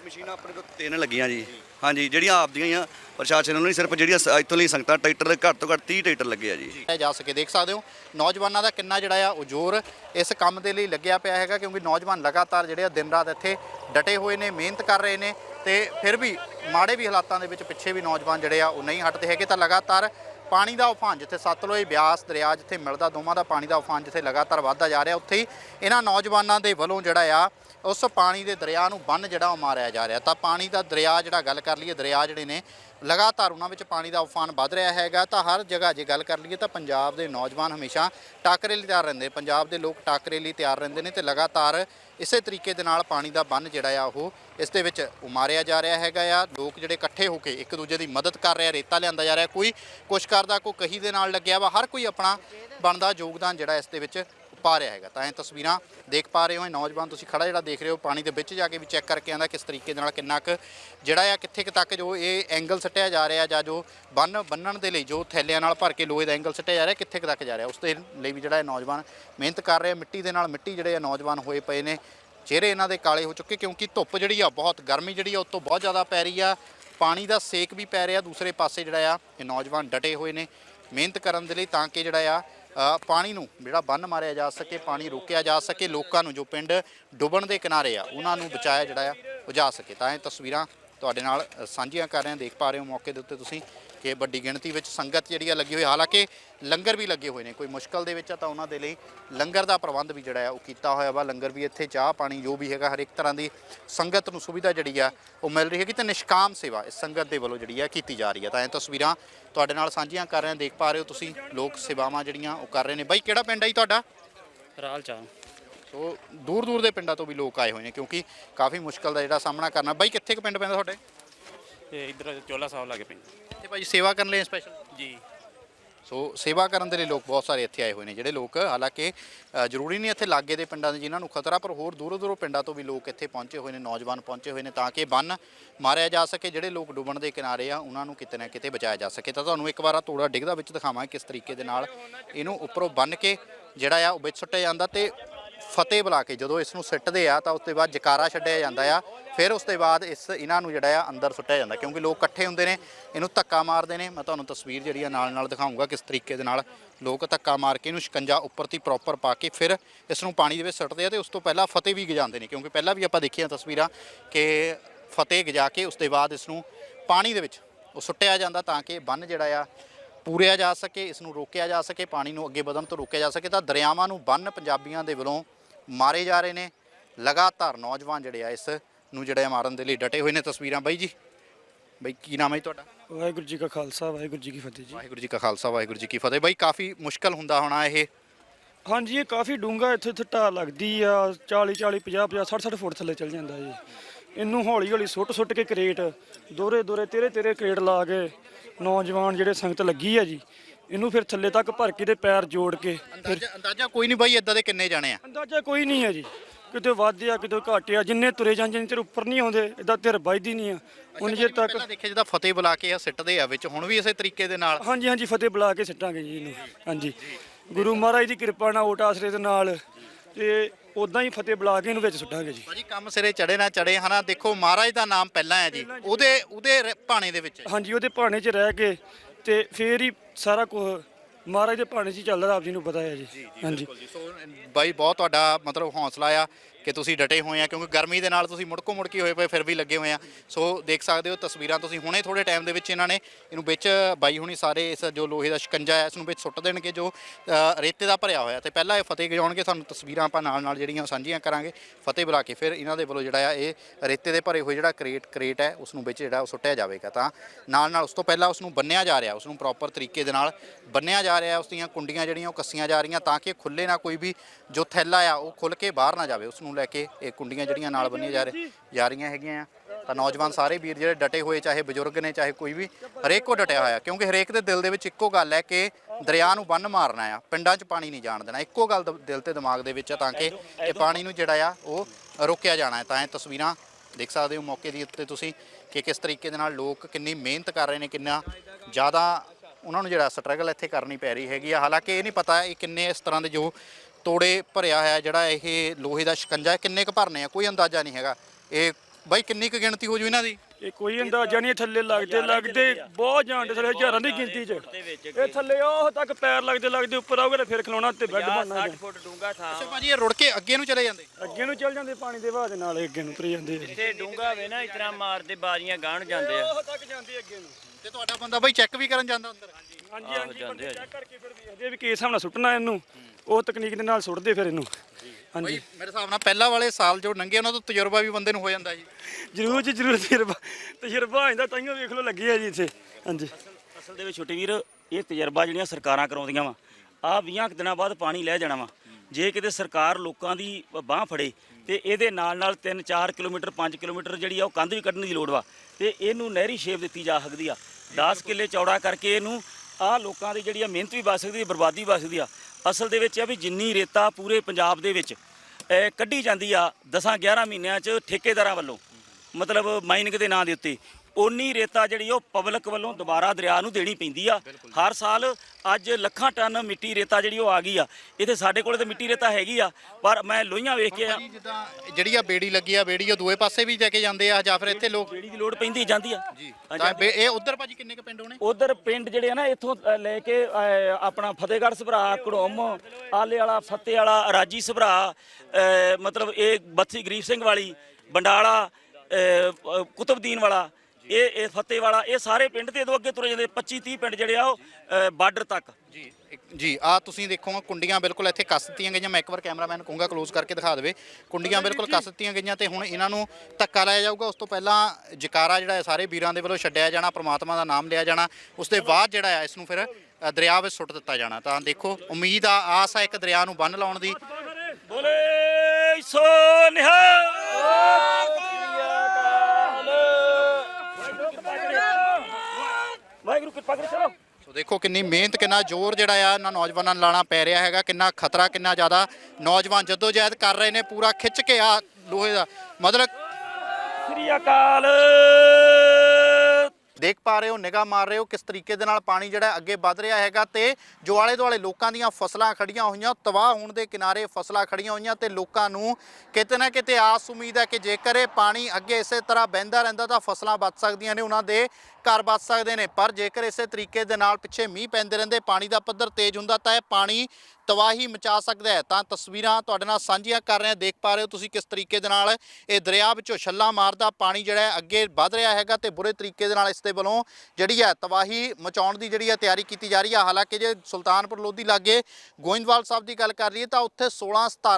ਮਸ਼ੀਨਾਂ ਆਪਣੇ ਕੋਲ ਤਿੰਨ ਲੱਗੀਆਂ ਜੀ। ਹਾਂਜੀ, ਜਿਹੜੀਆਂ ਆਪਦੀਆਂ ਹੀ ਆ, ਪ੍ਰਸ਼ਾਸਨ ਨੂੰ ਨਹੀਂ, ਸਿਰਫ ਜਿਹੜੀਆਂ ਸ- ਇੱਥੋਂ ਲਈ ਸੰਗਤਾਂ, ਟਰੈਕਟਰ ਦੇ ਘੱਟ ਤੋਂ ਘੱਟ 30 ਟਰੈਕਟਰ ਲੱਗੇ ਆ ਜੀ। ਕੀਤਾ ਜਾ ਸਕੇ, ਦੇਖ ਸਕਦੇ ਹੋ, ਨੌਜਵਾਨਾਂ ਦਾ ਕਿੰਨਾ ਜਿਹੜਾ ਆ ਉਹ ਜ਼ੋਰ ਇਸ ਕੰਮ ਦੇ ਲਈ ਲੱਗਿਆ ਪਿਆ ਹੈਗਾ, ਕਿਉਂਕਿ ਨੌਜਵਾਨ ਲਗਾਤਾਰ ਜਿਹੜੇ ਆ ਦਿਨ ਰਾਤ ਇੱਥੇ ਡਟੇ ਹੋਏ ਨੇ, ਮਿਹਨਤ ਕਰ ਰਹੇ ਨੇ, ਤੇ ਫਿਰ ਵੀ ਮਾੜੇ ਵੀ ਹਾਲਾਤਾਂ ਦੇ ਵਿੱਚ ਪਿੱਛੇ ਵੀ ਨੌਜਵਾਨ ਜਿਹੜੇ ਆ ਉਹ ਨਹੀਂ ਹਟਦੇ ਹੈਗੇ, ਤਾਂ ਲਗਾਤਾਰ ਪਾਣੀ ਦਾ ਉਫਾਨ ਜਿੱਥੇ ਸਤਲੁਜ ਬਿਆਸ ਦਰਿਆ ਜਿੱਥੇ ਮਿਲਦਾ, ਦੋਵਾਂ ਦਾ ਪਾਣੀ ਦਾ ਉਫਾਨ ਜਿੱਥੇ ਲਗਾਤਾਰ ਵੱਧਦਾ ਜਾ ਰਿਹਾ, ਉੱਥੇ ਹੀ ਇਹਨਾਂ ਨੌਜਵਾਨਾਂ ਦੇ ਵੱਲੋਂ ਜਿਹੜਾ ਆ ਉਸ ਪਾਣੀ ਦੇ ਦਰਿਆ ਨੂੰ ਬੰਨ ਜਿਹੜਾ ਉਹ ਮਾਰਿਆ ਜਾ ਰਿਹਾ। ਤਾਂ ਪਾਣੀ ਦਾ ਦਰਿਆ ਜਿਹੜਾ ਗੱਲ ਕਰ ਲਈਏ, ਦਰਿਆ ਜਿਹੜੇ ਨੇ, ਲਗਾਤਾਰ ਉਹਨਾਂ ਵਿੱਚ ਪਾਣੀ ਦਾ ਉਫਾਨ ਵੱਧ ਰਿਹਾ ਹੈਗਾ। ਤਾਂ ਹਰ ਜਗ੍ਹਾ ਜੇ ਗੱਲ ਕਰ ਲਈਏ ਤਾਂ ਪੰਜਾਬ ਦੇ ਨੌਜਵਾਨ ਹਮੇਸ਼ਾ ਟਾਕਰੇ ਲਈ ਤਿਆਰ ਰਹਿੰਦੇ ਪੰਜਾਬ ਦੇ ਲੋਕ ਟਾਕਰੇ ਲਈ ਤਿਆਰ ਰਹਿੰਦੇ ਨੇ ਤੇ ਲਗਾਤਾਰ ਇਸੇ ਤਰੀਕੇ ਦੇ ਨਾਲ ਪਾਣੀ ਦਾ ਬੰਨ ਜਿਹੜਾ ਆ, ਉਹ ਇਸ ਦੇ ਵਿੱਚ ਉਮਾਰਿਆ ਜਾ ਰਿਹਾ ਹੈਗਾ ਆ। ਲੋਕ ਜਿਹੜੇ ਇਕੱਠੇ ਹੋ ਕੇ ਇੱਕ ਦੂਜੇ ਦੀ ਮਦਦ ਕਰ ਰਿਹਾ, ਰੇਤਾ ਲਿਆਂਦਾ ਜਾ ਰਿਹਾ। ਕੋਈ ਕੁਛ ਕਰਦਾ, ਕੋਈ ਕਹੀ ਦੇ ਨਾਲ ਲੱਗਿਆ ਵਾ। ਹਰ ਕੋਈ ਆਪਣਾ ਬਣਦਾ ਯੋਗਦਾਨ ਜਿਹੜਾ ਇਸ ਦੇ ਵਿੱਚ ਪਾ ਰਿਹਾ ਹੈਗਾ। ਤਾਂ ਇਹ ਤਸਵੀਰਾਂ ਦੇਖ ਪਾ ਰਹੇ ਹੋ। ਨੌਜਵਾਨ ਤੁਸੀਂ ਖੜਾ ਜਿਹੜਾ ਦੇਖ ਰਹੇ ਹੋ, ਪਾਣੀ ਦੇ ਵਿੱਚ ਜਾ ਕੇ ਵੀ ਚੈੱਕ ਕਰਕੇ ਆਂਦਾ ਕਿਸ ਤਰੀਕੇ ਦੇ ਨਾਲ ਕਿੰਨਾ ਕੁ ਜਿਹੜਾ ਆ, ਕਿੱਥੇ ਕੁ ਤੱਕ ਜੋ ਇਹ ਐਂਗਲ ਸੱਟਿਆ ਜਾ ਰਿਹਾ ਜਾਂ ਜੋ ਬੰਨ, ਬੰਨਣ ਦੇ ਲਈ ਜੋ ਥੈਲਿਆਂ ਨਾਲ ਭਰ ਕੇ ਲੋਹੇ ਦਾ ਐਂਗਲ ਸੱਟਿਆ ਜਾ ਰਿਹਾ, ਕਿੱਥੇ ਕੁ ਤੱਕ ਜਾ ਰਿਹਾ। ਉਸ ਦੇ ਲਈ ਵੀ ਜਿਹੜਾ ਇਹ ਨੌਜਵਾਨ ਮਿਹਨਤ ਕਰ ਰਿਹਾ, ਮਿੱਟੀ ਦੇ ਨਾਲ ਮਿੱਟੀ ਜਿਹੜੇ ਆ ਨੌਜਵਾਨ ਹੋਏ ਪਏ ਨੇ। ਚਿਹਰੇ ਇਹਨਾਂ ਦੇ ਕਾਲੇ ਹੋ ਚੁੱਕੇ ਕਿਉਂਕਿ ਧੁੱਪ ਜਿਹੜੀ ਆ, ਬਹੁਤ ਗਰਮੀ ਜਿਹੜੀ ਆ, ਉਤੋਂ ਬਹੁਤ ਜ਼ਿਆਦਾ ਪੈ ਰਹੀ ਆ। ਪਾਣੀ ਦਾ ਸੇਕ ਵੀ ਪੈ ਰਿਹਾ ਦੂਸਰੇ ਪਾਸੇ ਜਿਹੜਾ ਆ, ਇਹ ਨੌਜਵਾਨ ਡਟੇ ਹੋਏ ਨੇ। ਮਿਹਨਤ ਕਰਨ ਦੇ ਲਈ ਤਾਂ ਕਿ ਜਿਹੜਾ ਆ ਪਾਣੀ ਨੂੰ ਜਿਹੜਾ ਬੰਨ ਮਾਰਿਆ ਜਾ ਸਕੇ, ਪਾਣੀ ਰੋਕਿਆ ਜਾ ਸਕੇ ਲੋਕਾਂ ਨੂੰ, ਜੋ ਪਿੰਡ ਡੁੱਬਣ ਦੇ ਕਿਨਾਰੇ ਆ, ਉਹਨਾਂ ਨੂੰ ਬਚਾਇਆ ਜਿਹੜਾ ਆ, ਉਹ ਜਾ ਸਕੇ। ਤਾਂ ਇਹ ਤਸਵੀਰਾਂ ਤੁਹਾਡੇ ਨਾਲ ਸਾਂਝੀਆਂ ਕਰ ਰਹੇ ਹਾਂ, ਦੇਖ ਪਾ ਰਹੇ ਹੋ ਮੌਕੇ ਦੇ ਉੱਤੇ ਤੁਸੀਂ। ਕਿ ਵੱਡੀ ਗਿਣਤੀ ਵਿੱਚ ਸੰਗਤ ਜਿਹੜੀ ਆ ਲੱਗੀ ਹੋਈ ਹਾਲਾਂਕਿ ਲੰਗਰ ਵੀ ਲੱਗੇ ਹੋਏ ਨੇ। ਕੋਈ ਮੁਸ਼ਕਲ ਦੇ ਵਿੱਚ ਆ ਤਾਂ ਉਹਨਾਂ ਦੇ ਲਈ ਲੰਗਰ ਦਾ ਪ੍ਰਬੰਧ ਵੀ ਜਿਹੜਾ ਆ ਉਹ ਕੀਤਾ ਹੋਇਆ ਵਾ। ਲੰਗਰ ਵੀ ਇੱਥੇ ਚਾਹ ਪਾਣੀ ਜੋ ਵੀ ਹੈਗਾ ਹਰ ਇੱਕ ਤਰ੍ਹਾਂ ਦੀ ਸੰਗਤ ਨੂੰ ਸੁਵਿਧਾ ਜਿਹੜੀ ਆ ਉਹ ਮਿਲ ਰਹੀ ਹੈਗੀ ਤੇ ਨਿਸ਼ਕਾਮ ਸੇਵਾ ਇਸ ਸੰਗਤ ਦੇ ਵੱਲੋਂ ਜਿਹੜੀ ਆ ਕੀਤੀ ਜਾ ਰਹੀ ਹੈ ਤਾਂ ਇਹ ਤਸਵੀਰਾਂ ਤੁਹਾਡੇ ਨਾਲ ਸਾਂਝੀਆਂ ਕਰ ਰਹੇ ਹਾਂ ਦੇਖ ਪਾ ਰਹੇ ਹੋ ਤੁਸੀਂ। ਲੋਕ ਸੇਵਾਵਾਂ ਜਿਹੜੀਆਂ ਉਹ ਕਰ ਰਹੇ ਨੇ। ਬਾਈ ਕਿਹੜਾ ਪਿੰਡ ਹੈ ਜੀ ਤੁਹਾਡਾ? ਰਾਲ ਚਾ। ਸੋ ਦੂਰ ਦੂਰ ਦੇ ਪਿੰਡਾਂ ਤੋਂ ਵੀ ਲੋਕ ਆਏ ਹੋਏ ਨੇ ਕਿਉਂਕਿ ਕਾਫੀ ਮੁਸ਼ਕਲ ਦਾ ਜਿਹੜਾ ਸਾਹਮਣਾ ਕਰਨਾ। ਬਾਈ ਕਿੱਥੇ ਕੁ ਪਿੰਡ ਪੈਂਦਾ ਤੁਹਾਡੇ? ਤੇ ਇੱਧਰ ਚੋਲਾ ਸਾਹਿਬ ਲਾਗੇ ਪੈਂਦਾ। ਤੇ ਭਾਈ ਸੇਵਾ ਕਰਨ ਲਈ ਸਪੈਸ਼ਲ ਜੀ। ਸੋ ਸੇਵਾ ਕਰਨ ਦੇ ਲਈ ਲੋਕ ਬਹੁਤ ਸਾਰੇ ਇੱਥੇ ਆਏ ਹੋਏ ਨੇ ਜਿਹੜੇ ਲੋਕ ਹਾਲਾਂਕਿ ਜ਼ਰੂਰੀ ਨਹੀਂ ਇੱਥੇ ਲਾਗੇ ਦੇ ਪਿੰਡਾਂ ਦੇ ਜਿਨ੍ਹਾਂ ਨੂੰ ਖਤਰਾ ਪਰ ਹੋਰ ਦੂਰੋਂ ਦੂਰੋਂ ਪਿੰਡਾਂ ਤੋਂ ਵੀ ਲੋਕ ਇੱਥੇ ਪਹੁੰਚੇ ਹੋਏ ਨੇ ਨੌਜਵਾਨ ਪਹੁੰਚੇ ਹੋਏ ਨੇ ਤਾਂ ਕਿ ਬੰਨ ਮਾਰਿਆ ਜਾ ਸਕੇ ਜਿਹੜੇ ਲੋਕ ਡੁੱਬਣ ਦੇ ਕਿਨਾਰੇ ਆ ਉਹਨਾਂ ਨੂੰ ਕਿਤੇ ਨਾ ਕਿਤੇ ਬਚਾਇਆ ਜਾ ਸਕੇ। ਤਾਂ ਤੁਹਾਨੂੰ ਇੱਕ ਵਾਰ ਆ ਤੋੜਾ ਡਿੱਗਦਾ ਵਿੱਚ ਦਿਖਾਵਾਂ ਕਿਸ ਤਰੀਕੇ ਦੇ ਨਾਲ ਇਹਨੂੰ ਉੱਪਰੋਂ ਬੰਨ ਕੇ ਜਿਹੜਾ ਆ ਉਹ ਵਿੱਚ ਸੁੱਟਿਆ ਜਾਂਦਾ ਤੇ ਫਤਿਹ ਬੁਲਾ ਕੇ ਜਦੋਂ ਇਸ ਨੂੰ ਸਿੱਟਦੇ ਆ ਤਾਂ ਉਸ ਤੋਂ ਬਾਅਦ ਜਕਾਰਾ ਛੱਡਿਆ ਜਾਂਦਾ ਆ, ਫਿਰ ਉਸ ਤੋਂ ਬਾਅਦ ਇਸ ਇਹਨਾਂ ਨੂੰ ਜਿਹੜਾ ਆ ਅੰਦਰ ਸੁੱਟਿਆ ਜਾਂਦਾ, ਕਿਉਂਕਿ ਲੋਕ ਇਕੱਠੇ ਹੁੰਦੇ ਨੇ, ਇਹਨੂੰ ਧੱਕਾ ਮਾਰਦੇ ਨੇ। ਮੈਂ ਤੁਹਾਨੂੰ ਤਸਵੀਰ ਜਿਹੜੀ ਆ ਨਾਲ ਨਾਲ ਦਿਖਾਉਂਗਾ ਕਿਸ ਤਰੀਕੇ ਦੇ ਨਾਲ ਲੋਕ ਧੱਕਾ ਮਾਰ ਕੇ ਇਹਨੂੰ ਸ਼ਿਕੰਜਾ ਉੱਪਰ ਦੀ ਪ੍ਰੋਪਰ ਪਾ ਕੇ ਫਿਰ ਇਸ ਨੂੰ ਪਾਣੀ ਦੇ ਵਿੱਚ ਸੁੱਟਦੇ ਆ ਤੇ ਉਸ ਤੋਂ ਪਹਿਲਾਂ ਫਤਿਹ ਵੀ ਗਜਾਉਂਦੇ ਨੇ, ਕਿਉਂਕਿ ਪਹਿਲਾਂ ਵੀ ਆਪਾਂ ਦੇਖੀਆਂ ਤਸਵੀਰਾਂ ਕਿ ਫਤਿਹ ਗਜਾ ਕੇ ਉਸ ਤੋਂ ਬਾਅਦ ਇਸ ਨੂੰ ਪਾਣੀ ਦੇ ਵਿੱਚ ਉਹ ਸੁੱਟਿਆ ਜਾਂਦਾ ਤਾਂ ਕਿ ਬੰਨ ਜਿਹੜਾ ਆ ਪੂਰਿਆ ਜਾ ਸਕੇ ਇਸ ਨੂੰ ਰੋਕਿਆ ਜਾ ਸਕੇ ਪਾਣੀ ਨੂੰ ਅੱਗੇ ਵਧਣ ਤੋਂ ਰੋਕਿਆ ਜਾ ਸਕੇ ਤਾਂ ਦਰਿਆਵਾਂ ਨੂੰ ਬੰਨ ਪੰਜਾਬੀਆਂ ਦੇ ਵੱਲੋਂ ਮਾਰੇ ਜਾ ਰਹੇ ਨੇ। ਲਗਾਤਾਰ ਨੌਜਵਾਨ ਜਿਹੜੇ ਆ ਇਸ ਨੂੰ ਜਿਹੜੇ ਮਾਰਨ ਦੇ ਲਈ ਡਟੇ ਹੋਏ ਨੇ। ਤਸਵੀਰਾਂ ਬਾਈ ਜੀ। ਬਾਈ ਕੀ ਨਾਮ ਹੈ ਤੁਹਾਡਾ? ਵਾਹਿਗੁਰੂ ਜੀ ਕਾ ਖਾਲਸਾ ਵਾਹਿਗੁਰੂ ਜੀ ਕੀ ਫਤਿਹ ਜੀ। ਵਾਹਿਗੁਰੂ ਜੀ ਕਾ ਖਾਲਸਾ ਵਾਹਿਗੁਰੂ ਜੀ ਕੀ ਫਤਿਹ। ਬਾਈ ਕਾਫੀ ਮੁਸ਼ਕਲ ਹੁੰਦਾ ਹੋਣਾ ਇਹ। ਹਾਂਜੀ ਇਹ ਕਾਫੀ ਡੂੰਘਾ ਇੱਥੇ ਇੱਥੇ ਢਾਹ ਲੱਗਦੀ ਆ 40 40 50 50 60 60 ਫੁੱਟ ਥੱਲੇ ਚਲ ਜਾਂਦਾ ਜੀ। ਇਹਨੂੰ ਹੌਲੀ ਹੌਲੀ ਸੁੱਟ ਸੁੱਟ ਕੇ ਕਰੇਟ ਦੋਰੇ ਦੋਰੇ ਤੇਰੇ ਤੇਰੇ ਕਰੇਟ ਲਾ ਕੇ ਨੌਜਵਾਨ ਜਿਹੜੇ ਸੰਗਤ ਲੱਗੀ ਆ ਜੀ ਇਹਨੂੰ ਫਿਰ ਥੱਲੇ ਤੱਕ ਭਰ ਕੇ ਤੇ ਪੈਰ ਜੋੜ ਕੇ ਅੰਦਾਜ਼ਾ ਅੰਦਾਜ਼ਾ ਕੋਈ ਨਹੀਂ ਬਾਈ ਇਦਾਂ ਦੇ ਕਿੰਨੇ ਜਾਣੇ ਆ? ਅੰਦਾਜ਼ਾ ਕੋਈ ਨਹੀਂ ਹੈ ਜੀ ਕਿਤੇ ਵੱਧ ਆ ਕਿਤੇ ਘੱਟ ਆ ਜਿੰਨੇ ਤੁਰੇ ਜਾਂਦੇ ਨੇ ਤੇ ਉੱਪਰ ਨਹੀਂ ਆਉਂਦੇ ਇਦਾਂ ਧਿਰ ਵੱਜਦੀ ਨਹੀਂ ਆ। ਹੁਣ ਜੇ ਤੱਕ ਪਹਿਲਾਂ ਦੇਖਿਆ ਜਿਹਦਾ ਫਤਿਹ ਬੁਲਾ ਕੇ ਆ ਸਿੱਟਦੇ ਆ ਵਿੱਚ ਹੁਣ ਵੀ ਇਸੇ ਤਰੀਕੇ ਦੇ ਨਾਲ। ਹਾਂਜੀ ਹਾਂਜੀ ਫਤਿਹ ਬੁਲਾ ਕੇ ਸਿੱਟਾਂਗੇ ਜੀ ਇਹਨੂੰ ਹਾਂਜੀ। ਗੁਰੂ ਮਹਾਰਾਜ ਦੀ ਕਿਰਪਾ ਨਾਲ ਓਟ ਆਸਰੇ ਦੇ ਨਾਲ ਤੇ ਉਦਾਂ ਹੀ ਫਤਿਹ ਬੁਲਾ ਕੇ ਇਹਨੂੰ ਵਿੱਚ ਸੁੱਟਾਂਗੇ ਜੀ। ਭਾਜੀ ਕੰਮ ਸਿਰੇ ਚੜੇ ਨਾ ਚੜੇ ਹਨਾ? ਦੇਖੋ ਮਹਾਰਾਜ ਦਾ ਨਾਮ ਪਹਿਲਾਂ ਹੈ ਜੀ। ਉਹਦੇ ਉਹਦੇ ਰ- ਭਾਣੇ ਦੇ ਵਿੱਚ। ਹੈ। ਹਾਂਜੀ ਉਹਦੇ ਭਾਣੇ 'ਚ ਰਹਿ ਕੇ ਤੇ ਫੇਰ ਹੀ ਸਾਰਾ ਕੁਝ ਮਹਾਰਾਜ ਦੇ ਭਾਣੇ 'ਚ ਹੀ ਚੱਲਦਾ ਆਪ ਜੀ ਨੂੰ ਪਤਾ ਹੈ ਜੀ। ਹਾਂਜੀ। ਸੋ ਬਾਈ ਬਹੁਤ ਤੁਹਾਡਾ ਮਤਲਬ ਹੌਸਲਾ ਆ ਕਿ ਤੁਸੀਂ ਡਟੇ ਹੋਏ ਆ ਕਿਉਂਕਿ ਗਰਮੀ ਦੇ ਨਾਲ ਤੁਸੀਂ ਮੁੜਕੋ ਮੁੜਕੀ ਹੋਏ ਪਏ ਫਿਰ ਵੀ ਲੱਗੇ ਹੋਏ ਆ। ਸੋ ਦੇਖ ਸਕਦੇ ਹੋ ਤਸਵੀਰਾਂ ਤੁਸੀਂ ਹੁਣੇ ਥੋੜੇ ਟਾਈਮ ਦੇ ਵਿੱਚ ਇਹਨਾਂ ਨੇ ਇਹਨੂੰ ਵਿੱਚ ਬਾਈ ਹੁਣੀ ਸਾਰੇ ਇਸ ਜੋ ਲੋਹੇ ਦਾ ਸ਼ਿਕੰਜਾ ਹੈ ਇਸ ਨੂੰ ਵਿੱਚ ਸੁੱਟ ਦੇਣਗੇ ਜੋ ਅ, ਰੇਤੇ ਦਾ ਭਰਿਆ ਹੋਇਆ। ਤੇ ਪਹਿਲਾਂ ਇਹ ਫਤਿਹ ਗਜਾਉਣਗੇ ਤੁਹਾਨੂੰ ਤਸਵੀਰਾਂ ਆਪਾਂ ਨਾਲ ਨਾਲ ਜਿਹੜੀਆਂ ਸਾਂਝੀਆਂ ਕਰਾਂਗੇ ਫਤਿਹ ਬੁਲਾ ਕੇ ਫਿਰ ਇਹਨਾਂ ਦੇ ਵੱਲੋਂ ਜਿਹੜਾ ਆ ਇਹ ਰੇਤੇ ਦੇ ਭਰੇ ਹੋਏ ਜਿਹੜਾ ਕ੍ਰੇਟ ਕ੍ਰੇਟ ਹੈ ਉਸ ਨੂੰ ਵਿੱਚ ਜਿਹੜਾ ਉਹ ਸੁੱਟਿਆ ਜਾਵੇਗਾ। ਤਾਂ ਨਾਲ ਨਾਲ ਉਸ ਤੋਂ ਪਹਿਲਾਂ ਉਸ ਨੂੰ ਬੰਨਿਆ ਜਾ ਰਿਹਾ ਉਸ ਨੂੰ ਪ੍ਰੋਪਰ ਤਰੀਕੇ ਦੇ ਨਾਲ ਬੰਨਿਆ ਜਾ ਰਿਹਾ ਉਸ ਦੀਆਂ ਕੁੰਡੀਆਂ ਜਿਹੜੀਆਂ ਉਹ ਕੱਸੀਆਂ ਜਾ ਰਹੀਆਂ ਤਾਂ ਕਿ ਖੁੱਲੇ ਨਾ ਕੋਈ ਵੀ ਜੋ ਥੈਲਾ ਆ, ਉਹ ਖੁੱਲ ਕੇ ਬਾਹਰ ਨਾ ਜਾਵੇ ਉਸ ਨੂੰ ਲੈ ਕੇ ਇਹ ਕੁੰਡੀਆਂ ਜਿਹੜੀਆਂ ਨਾਲ ਬੰਨੀਆਂ ਜਾ ਰਹੇ ਜਾ ਰਹੀਆਂ ਹੈਗੀਆਂ ਆ। ਤਾਂ ਨੌਜਵਾਨ ਸਾਰੇ ਵੀਰ ਜਿਹੜੇ ਡਟੇ ਹੋਏ, ਚਾਹੇ ਬਜ਼ੁਰਗ ਨੇ, ਚਾਹੇ ਕੋਈ ਵੀ, ਹਰੇਕ ਕੋ ਡਟਿਆ ਹੋਇਆ, ਕਿਉਂਕਿ ਹਰੇਕ ਦੇ ਦਿਲ ਦੇ ਵਿੱਚ ਇੱਕੋ ਗੱਲ ਹੈ ਕਿ ਦਰਿਆ ਨੂੰ ਬੰਨ ਮਾਰਨਾ ਆ, ਪਿੰਡਾਂ 'ਚ ਪਾਣੀ ਨਹੀਂ ਜਾਣ ਦੇਣਾ, ਇੱਕੋ ਗੱਲ ਦਿਲ ਤੇ ਦਿਮਾਗ ਦੇ ਵਿੱਚ ਆ ਤਾਂ ਕਿ ਇਹ ਪਾਣੀ ਨੂੰ ਜਿਹੜਾ ਆ, ਉਹ ਰੋਕਿਆ ਜਾਣਾ ਹੈ। ਤਾਂ ਇਹ ਤਸਵੀਰਾਂ ਦੇਖ ਸਕਦੇ ਹੋ ਮੌਕੇ ਦੀ ਉੱਤੇ ਤੁਸੀਂ ਕਿ ਕਿਸ ਤਰੀਕੇ ਦੇ ਨਾਲ ਲੋਕ ਕਿੰਨੀ ਮਿਹਨਤ ਕਰ ਰਹੇ ਨੇ, ਕਿੰਨਾ ਜ਼ਿਆਦਾ ਉਹਨਾਂ ਨੂੰ ਜਿਹੜਾ ਸਟਰਗਲ ਇੱਥੇ ਕਰਨੀ ਪੈ ਰਹੀ ਹੈਗੀ ਆ। ਹਾਲਾਂਕਿ ਇਹ ਨਹੀਂ ਪਤਾ ਇਹ ਕਿੰਨੇ ਇਸ ਤਰ੍ਹਾਂ ਦੇ ਜੋ ਤੋੜੇ ਭਰਿਆ ਹੋਇਆ ਜਿਹੜਾ ਇਹ ਲੋਹੇ ਦਾ ਸ਼ਿਕੰਜਾ ਹੈ, ਕਿੰਨੇ ਕੁ ਭਰਨੇ ਆ ਕੋਈ ਅੰਦਾਜ਼ਾ ਨਹੀਂ ਹੈਗਾ। ਇਹ ਬਾਈ ਕਿੰਨੀ ਕੁ ਗਿਣਤੀ ਹੋ ਜੂ ਇਹਨਾਂ ਦੀ? ਇਹ ਕੋਈ ਅੰਦਾਜ਼ਾ ਨਹੀਂ ਥੱਲੇ ਲੱਗਦੇ ਲੱਗਦੇ ਬਹੁਤ ਜਾਂਦੇ ਥੱਲੇ ਹਜ਼ਾਰਾਂ ਦੀ ਗਿਣਤੀ 'ਚ। ਇਹ ਥੱਲੇ ਉਹ ਤੱਕ ਪੈਰ ਲੱਗਦੇ ਲੱਗਦੇ ਉੱਪਰ ਆਉਗੇ ਤੇ ਫਿਰ ਖਲੋਣਾ ਤੇ ਬੈੱਡ ਬਣਨਾ 60 ਫੁੱਟ ਡੂੰਘਾ ਥਾਂ। ਅੱਛਾ ਭਾਜੀ ਇਹ ਰੁੜ ਕੇ ਅੱਗੇ ਨੂੰ ਚਲੇ ਜਾਂਦੇ? ਅੱਗੇ ਨੂੰ ਚੱਲ ਜਾਂਦੇ ਪਾਣੀ ਦੇ ਵਹਾਅ ਦੇ ਨਾਲ ਅੱਗੇ ਨੂੰ ਤੁਰੇ ਜਾਂਦੇ ਆ। ਜੀ ਤੇ ਡੂੰਘਾ ਹੋਵੇ ਨਾ ਇਤਨਾ ਮਾਰਦੇ ਬਾਰੀਆਂ ਗਾਣ ਜਾਂਦੇ ਆ। ਉਹ ਤੱਕ ਜਾਂਦੇ ਅੱਗੇ ਨੂੰ। ਤੇ ਤੁਹਾਡਾ ਬੰਦਾ ਬਾਈ ਚੈੱਕ ਵੀ ਕਰਨ ਜਾਂਦਾ ਅੰਦਰ। ਹਾਂਜੀ ਹਾਂਜੀ ਬੰਦੇ ਚੈੱਕ ਕਰਕੇ ਫਿਰ ਵੇਖਦੇ ਵੀ ਕਿਸ ਹਿਸਾਬ ਨਾਲ ਸੁੱਟਣਾ ਇਹਨੂੰ। ਉਹ ਤਕਨੀਕ ਦੇ ਨਾਲ ਸੁੱਟਦੇ ਫਿਰ ਇਹਨੂੰ। ਹਾਂਜੀ। ਬਾਈ ਮੇਰੇ ਹਿਸਾਬ ਨਾਲ ਪਹਿਲਾਂ ਵਾਲੇ ਸਾਲ ਜੋ ਲੰਘੇ ਉਹਨਾਂ ਤੋਂ ਤਜਰਬਾ ਵੀ ਬੰਦੇ ਨੂੰ ਹੋ ਜਾਂਦਾ ਜੀ। ਜ਼ਰੂਰ ਜੀ ਜ਼ਰੂਰ ਤਜਰਬਾ ਤਜਰਬਾ ਆਇੰਦਾ ਤਾਈਓ ਵੇਖ ਲਓ ਲੱਗੇ ਆ ਜੀ ਇੱਥੇ। ਹਾਂਜੀ। ਅਸਲ ਦੇ ਵਿੱਚ ਛੋਟੇ ਵੀਰ ਇਹ ਤਜਰਬਾ ਜਿਹੜੀਆਂ ਸਰਕਾਰਾਂ ਕਰਾਉਂਦੀਆਂ ਵਾ ਆ 20 ਕੁ ਦਿਨਾਂ ਬਾਅਦ ਪਾਣੀ ਲੈ ਜਾਣਾ ਵਾ। ਜੇ ਕਿਤੇ ਸਰਕਾਰ ਲੋਕਾਂ ਦੀ ਬਾਹ ਫੜੇ ਤੇ ਇਹਦੇ ਨਾਲ ਨਾਲ 3-4 ਕਿਲੋਮੀਟਰ 5 ਕਿਲੋਮੀਟਰ ਜਿਹੜੀ ਆ ਉਹ ਕੰਧ ਵੀ ਕੱਢਣ ਦੀ ਲੋੜ ਵਾ। ਤੇ ਇਹਨੂੰ ਨਹਿਰੀ ਸ਼ੇਪ ਦਿੱਤੀ ਜਾ ਸਕਦੀ ਆ। 10 ਕਿੱਲੇ ਚੌੜਾ ਕਰਕੇ ਇਹਨੂੰ ਆ ਲੋਕਾਂ ਦੀ ਜਿਹੜੀ ਆ ਮਿਹਨਤ ਵੀ ਬਚ ਸਕਦੀ ਹੈ ਬਰਬਾਦੀ ਬਚ ਸਕਦੀ ਆ। ਅਸਲ ਦੇ ਵਿੱਚ ਇਹ ਆ ਵੀ ਜਿੰਨੀ ਰੇਤਾ ਪੂਰੇ ਪੰਜਾਬ ਦੇ ਵਿੱਚ ਕੱਢੀ ਜਾਂਦੀ ਆ 10-11 ਮਹੀਨਿਆਂ 'ਚ ਠੇਕੇਦਾਰਾਂ ਵੱਲੋਂ, ਮਤਲਬ ਮਾਈਨਿੰਗ ਦੇ ਨਾਂ ਦੇ ਉੱਤੇ। ਓਨੀ ਰੇਤਾ ਜਿਹੜੀ ਉਹ ਪਬਲਿਕ ਵੱਲੋਂ ਦੁਬਾਰਾ ਦਰਿਆ ਨੂੰ ਦੇਣੀ ਪੈਂਦੀ ਆ। ਹਰ ਸਾਲ ਅੱਜ ਲੱਖਾਂ ਟਨ ਮਿੱਟੀ ਰੇਤਾ ਜਿਹੜੀ ਉਹ ਆ ਗਈ ਆ। ਇੱਥੇ ਸਾਡੇ ਕੋਲੇ ਤਾਂ ਮਿੱਟੀ ਰੇਤਾ ਹੈਗੀ ਆ ਪਰ ਮੈਂ ਲੋਹੀਆਂ ਵੇਖ ਕੇ ਆ। ਜਿੱਦਾਂ ਜਿਹੜੀ ਆ ਬੇੜੀ ਲੱਗੀ ਆ ਬੇੜੀ ਉਹ ਦੂਏ ਪਾਸੇ ਵੀ ਜਾ ਕੇ ਜਾਂਦੇ ਆ ਜਾਂ ਫਿਰ ਇੱਥੇ ਲੋਕ ਬੇੜੀ ਦੀ ਲੋੜ ਪੈਂਦੀ ਜਾਂਦੀ ਆ। ਜੀ। ਤਾਂ ਬੇ- ਇਹ ਉਧਰ ਭਾਜੀ ਕਿੰਨੇ ਕ ਪਿੰਡ ਹੋਣੇ? ਉਧਰ ਪਿੰਡ ਜਿਹੜੇ ਆ ਨਾ ਇੱਥੋਂ ਅ, ਲੈ ਕੇ ਅ, ਆਪਣਾ ਫਤਿਹਗੜ੍ਹ ਸਭਰਾ ਘੜੋਮ ਆਲੇ ਵਾਲਾ ਫਤਿਹ ਵਾਲਾ ਰਾਜੀ ਸਭਰਾ ਅ, ਮਤਲਬ ਇਹ ਬੱਥੀ ਗਰੀਬ ਸਿੰਘ ਵਾਲੀ ਬੰਡਾਲਾ ਅ, ਅ, ਕੁਤਬਦੀਨ ਵਾਲਾ ਇਹ ਇਹ ਫਤਿਹ ਵਾਲਾ ਇਹ ਸਾਰੇ ਪਿੰਡ ਤੇ ਇਦੋਂ ਅੱਗੇ ਤੁਰੇ ਜਾਂਦੇ 25 30 ਪਿੰਡ ਜਿਹੜੇ ਆ ਉਹ ਬਾਰਡਰ ਤੱਕ। ਜੀ ਜੀ ਆ ਤੁਸੀਂ ਦੇਖੋ ਕੁੰਡੀਆਂ ਬਿਲਕੁਲ ਇੱਥੇ ਕੱਸ ਦਿੱਤੀਆਂ ਗਈਆਂ। ਮੈਂ ਇੱਕ ਵਾਰ ਕੈਮਰਾਮੈਨ ਕਹੂੰਗਾ ক্লোਜ਼ ਕਰਕੇ ਦਿਖਾ ਦੇਵੇ। ਕੁੰਡੀਆਂ ਬਿਲਕੁਲ ਕੱਸ ਦਿੱਤੀਆਂ ਗਈਆਂ ਤੇ ਹੁਣ ਇਹਨਾਂ ਨੂੰ ਧੱਕਾ ਲਾਇਆ ਜਾਊਗਾ। ਉਸ ਤੋਂ ਪਹਿਲਾਂ ਜਕਾਰਾ ਜਿਹੜਾ ਹੈ ਸਾਰੇ ਵੀਰਾਂ ਦੇ ਵੱਲੋਂ ਛੱਡਿਆ ਜਾਣਾ ਪ੍ਰਮਾਤਮਾ ਦਾ ਨਾਮ ਲਿਆ ਜਾਣਾ। ਉਸ ਦੇ ਬਾਅਦ ਜਿਹੜਾ ਹੈ ਇਸ ਨੂੰ ਫਿਰ ਦਰਿਆ ਵਿੱਚ ਸੁੱਟ ਦਿੱਤਾ ਜਾਣਾ। ਤਾਂ ਦੇਖੋ ਉਮੀਦ ਆ ਆਸ ਆ ਇੱਕ ਦਰਿਆ ਨੂੰ ਬੰਨ ਲਾਉਣ ਦੀ। ਬੋਲੇ ਸੋ ਨਿਹਾਲ! ਕਿਰਪਾ ਕਰੇ ਚਲੋ। ਸੋ ਦੇਖੋ ਕਿੰਨੀ ਮਿਹਨਤ ਕਿੰਨਾ ਜ਼ੋਰ ਜਿਹੜਾ ਆ ਇਹਨਾਂ ਨੌਜਵਾਨਾਂ ਨੂੰ ਲਾਣਾ ਪੈ ਰਿਹਾ ਹੈਗਾ ਕਿੰਨਾ ਖਤਰਾ ਕਿੰਨਾ ਜ਼ਿਆਦਾ ਨੌਜਵਾਨ ਜਦੋਜਹਿਦ ਕਰ ਰਹੇ ਨੇ ਪੂਰਾ ਖਿੱਚ ਕੇ ਆ ਲੋਹੇ ਦਾ। ਮਤਲਬ ਸ੍ਰੀ ਅਕਾਲ। ਦੇਖ ਪਾ ਰਹੇ ਹੋ ਨਿਗਾਹ ਮਾਰ ਰਹੇ ਹੋ ਕਿਸ ਤਰੀਕੇ ਦੇ ਨਾਲ ਪਾਣੀ ਜਿਹੜਾ ਅੱਗੇ ਵੱਧ ਰਿਹਾ ਹੈਗਾ ਤੇ ਜੋ ਆਲੇ ਦੁਆਲੇ ਲੋਕਾਂ ਦੀਆਂ ਫਸਲਾਂ ਖੜੀਆਂ ਹੋਈਆਂ ਤਬਾਹ ਹੋਣ ਦੇ ਕਿਨਾਰੇ ਫਸਲਾਂ ਖੜੀਆਂ ਹੋਈਆਂ ਤੇ ਲੋਕਾਂ ਨੂੰ ਕਿਤੇ ਨਾ ਕਿਤੇ ਆਸ ਉਮੀਦ ਹੈ ਕਿ ਜੇਕਰ ਇਹ ਪਾਣੀ ਅੱਗੇ ਇਸੇ ਤਰ੍ਹਾਂ ਬਹਿੰਦਾ ਰਹਿੰਦਾ ਤਾਂ ਫਸਲਾਂ ਬਚ ਸਕਦੀਆਂ ਨੇ। ਉਹਨਾਂ ਦੇ ਘਰ ਬਚ ਸਕਦੇ ਨੇ, ਪਰ ਜੇਕਰ ਇਸੇ ਤਰੀਕੇ ਦੇ ਨਾਲ ਪਿੱਛੇ ਮੀਂਹ ਪੈਂਦੇ ਰਹਿੰਦੇ, ਪਾਣੀ ਦਾ ਪੱਧਰ ਤੇਜ਼ ਹੁੰਦਾ ਤਾਂ ਇਹ ਪਾਣੀ ਤਬਾਹੀ ਮਚਾ ਸਕਦਾ ਹੈ। ਤਾਂ ਤਸਵੀਰਾਂ ਤੁਹਾਡੇ ਨਾਲ ਸਾਂਝੀਆਂ ਕਰ ਰਹੇ ਹਾਂ। ਦੇਖ ਪਾ ਰਹੇ ਹੋ ਤੁਸੀਂ ਕਿਸ ਤਰੀਕੇ ਦੇ ਨਾਲ ਇਹ ਦਰਿਆ ਵਿੱਚੋਂ ਛੱਲਾ ਮਾਰਦਾ ਪਾਣੀ ਜਿਹੜਾ ਹੈ ਅੱਗੇ ਵੱਧ ਰਿਹਾ ਹੈਗਾ ਤੇ ਬੁਰੇ ਤਰੀਕੇ ਦੇ ਨਾਲ ਇਸ ਦੇ ਵੱਲੋਂ ਜਿਹੜੀ ਹੈ ਤਬਾਹੀ ਮਚਾਉਣ ਦੀ ਜਿਹੜੀ ਹੈ ਤਿਆਰੀ ਕੀਤੀ ਜਾ ਰਹੀ ਹੈ। ਹਾਲਾਂਕਿ ਜੇ ਸੁਲਤਾਨਪੁਰ ਲੋਧੀ ਲਾਗੇ ਗੋਇੰਦਵਾਲ ਸਾਹਿਬ ਦੀ ਗੱਲ ਕਰ ਲਈਏ ਤਾਂ ਉੱਥੇ 16 17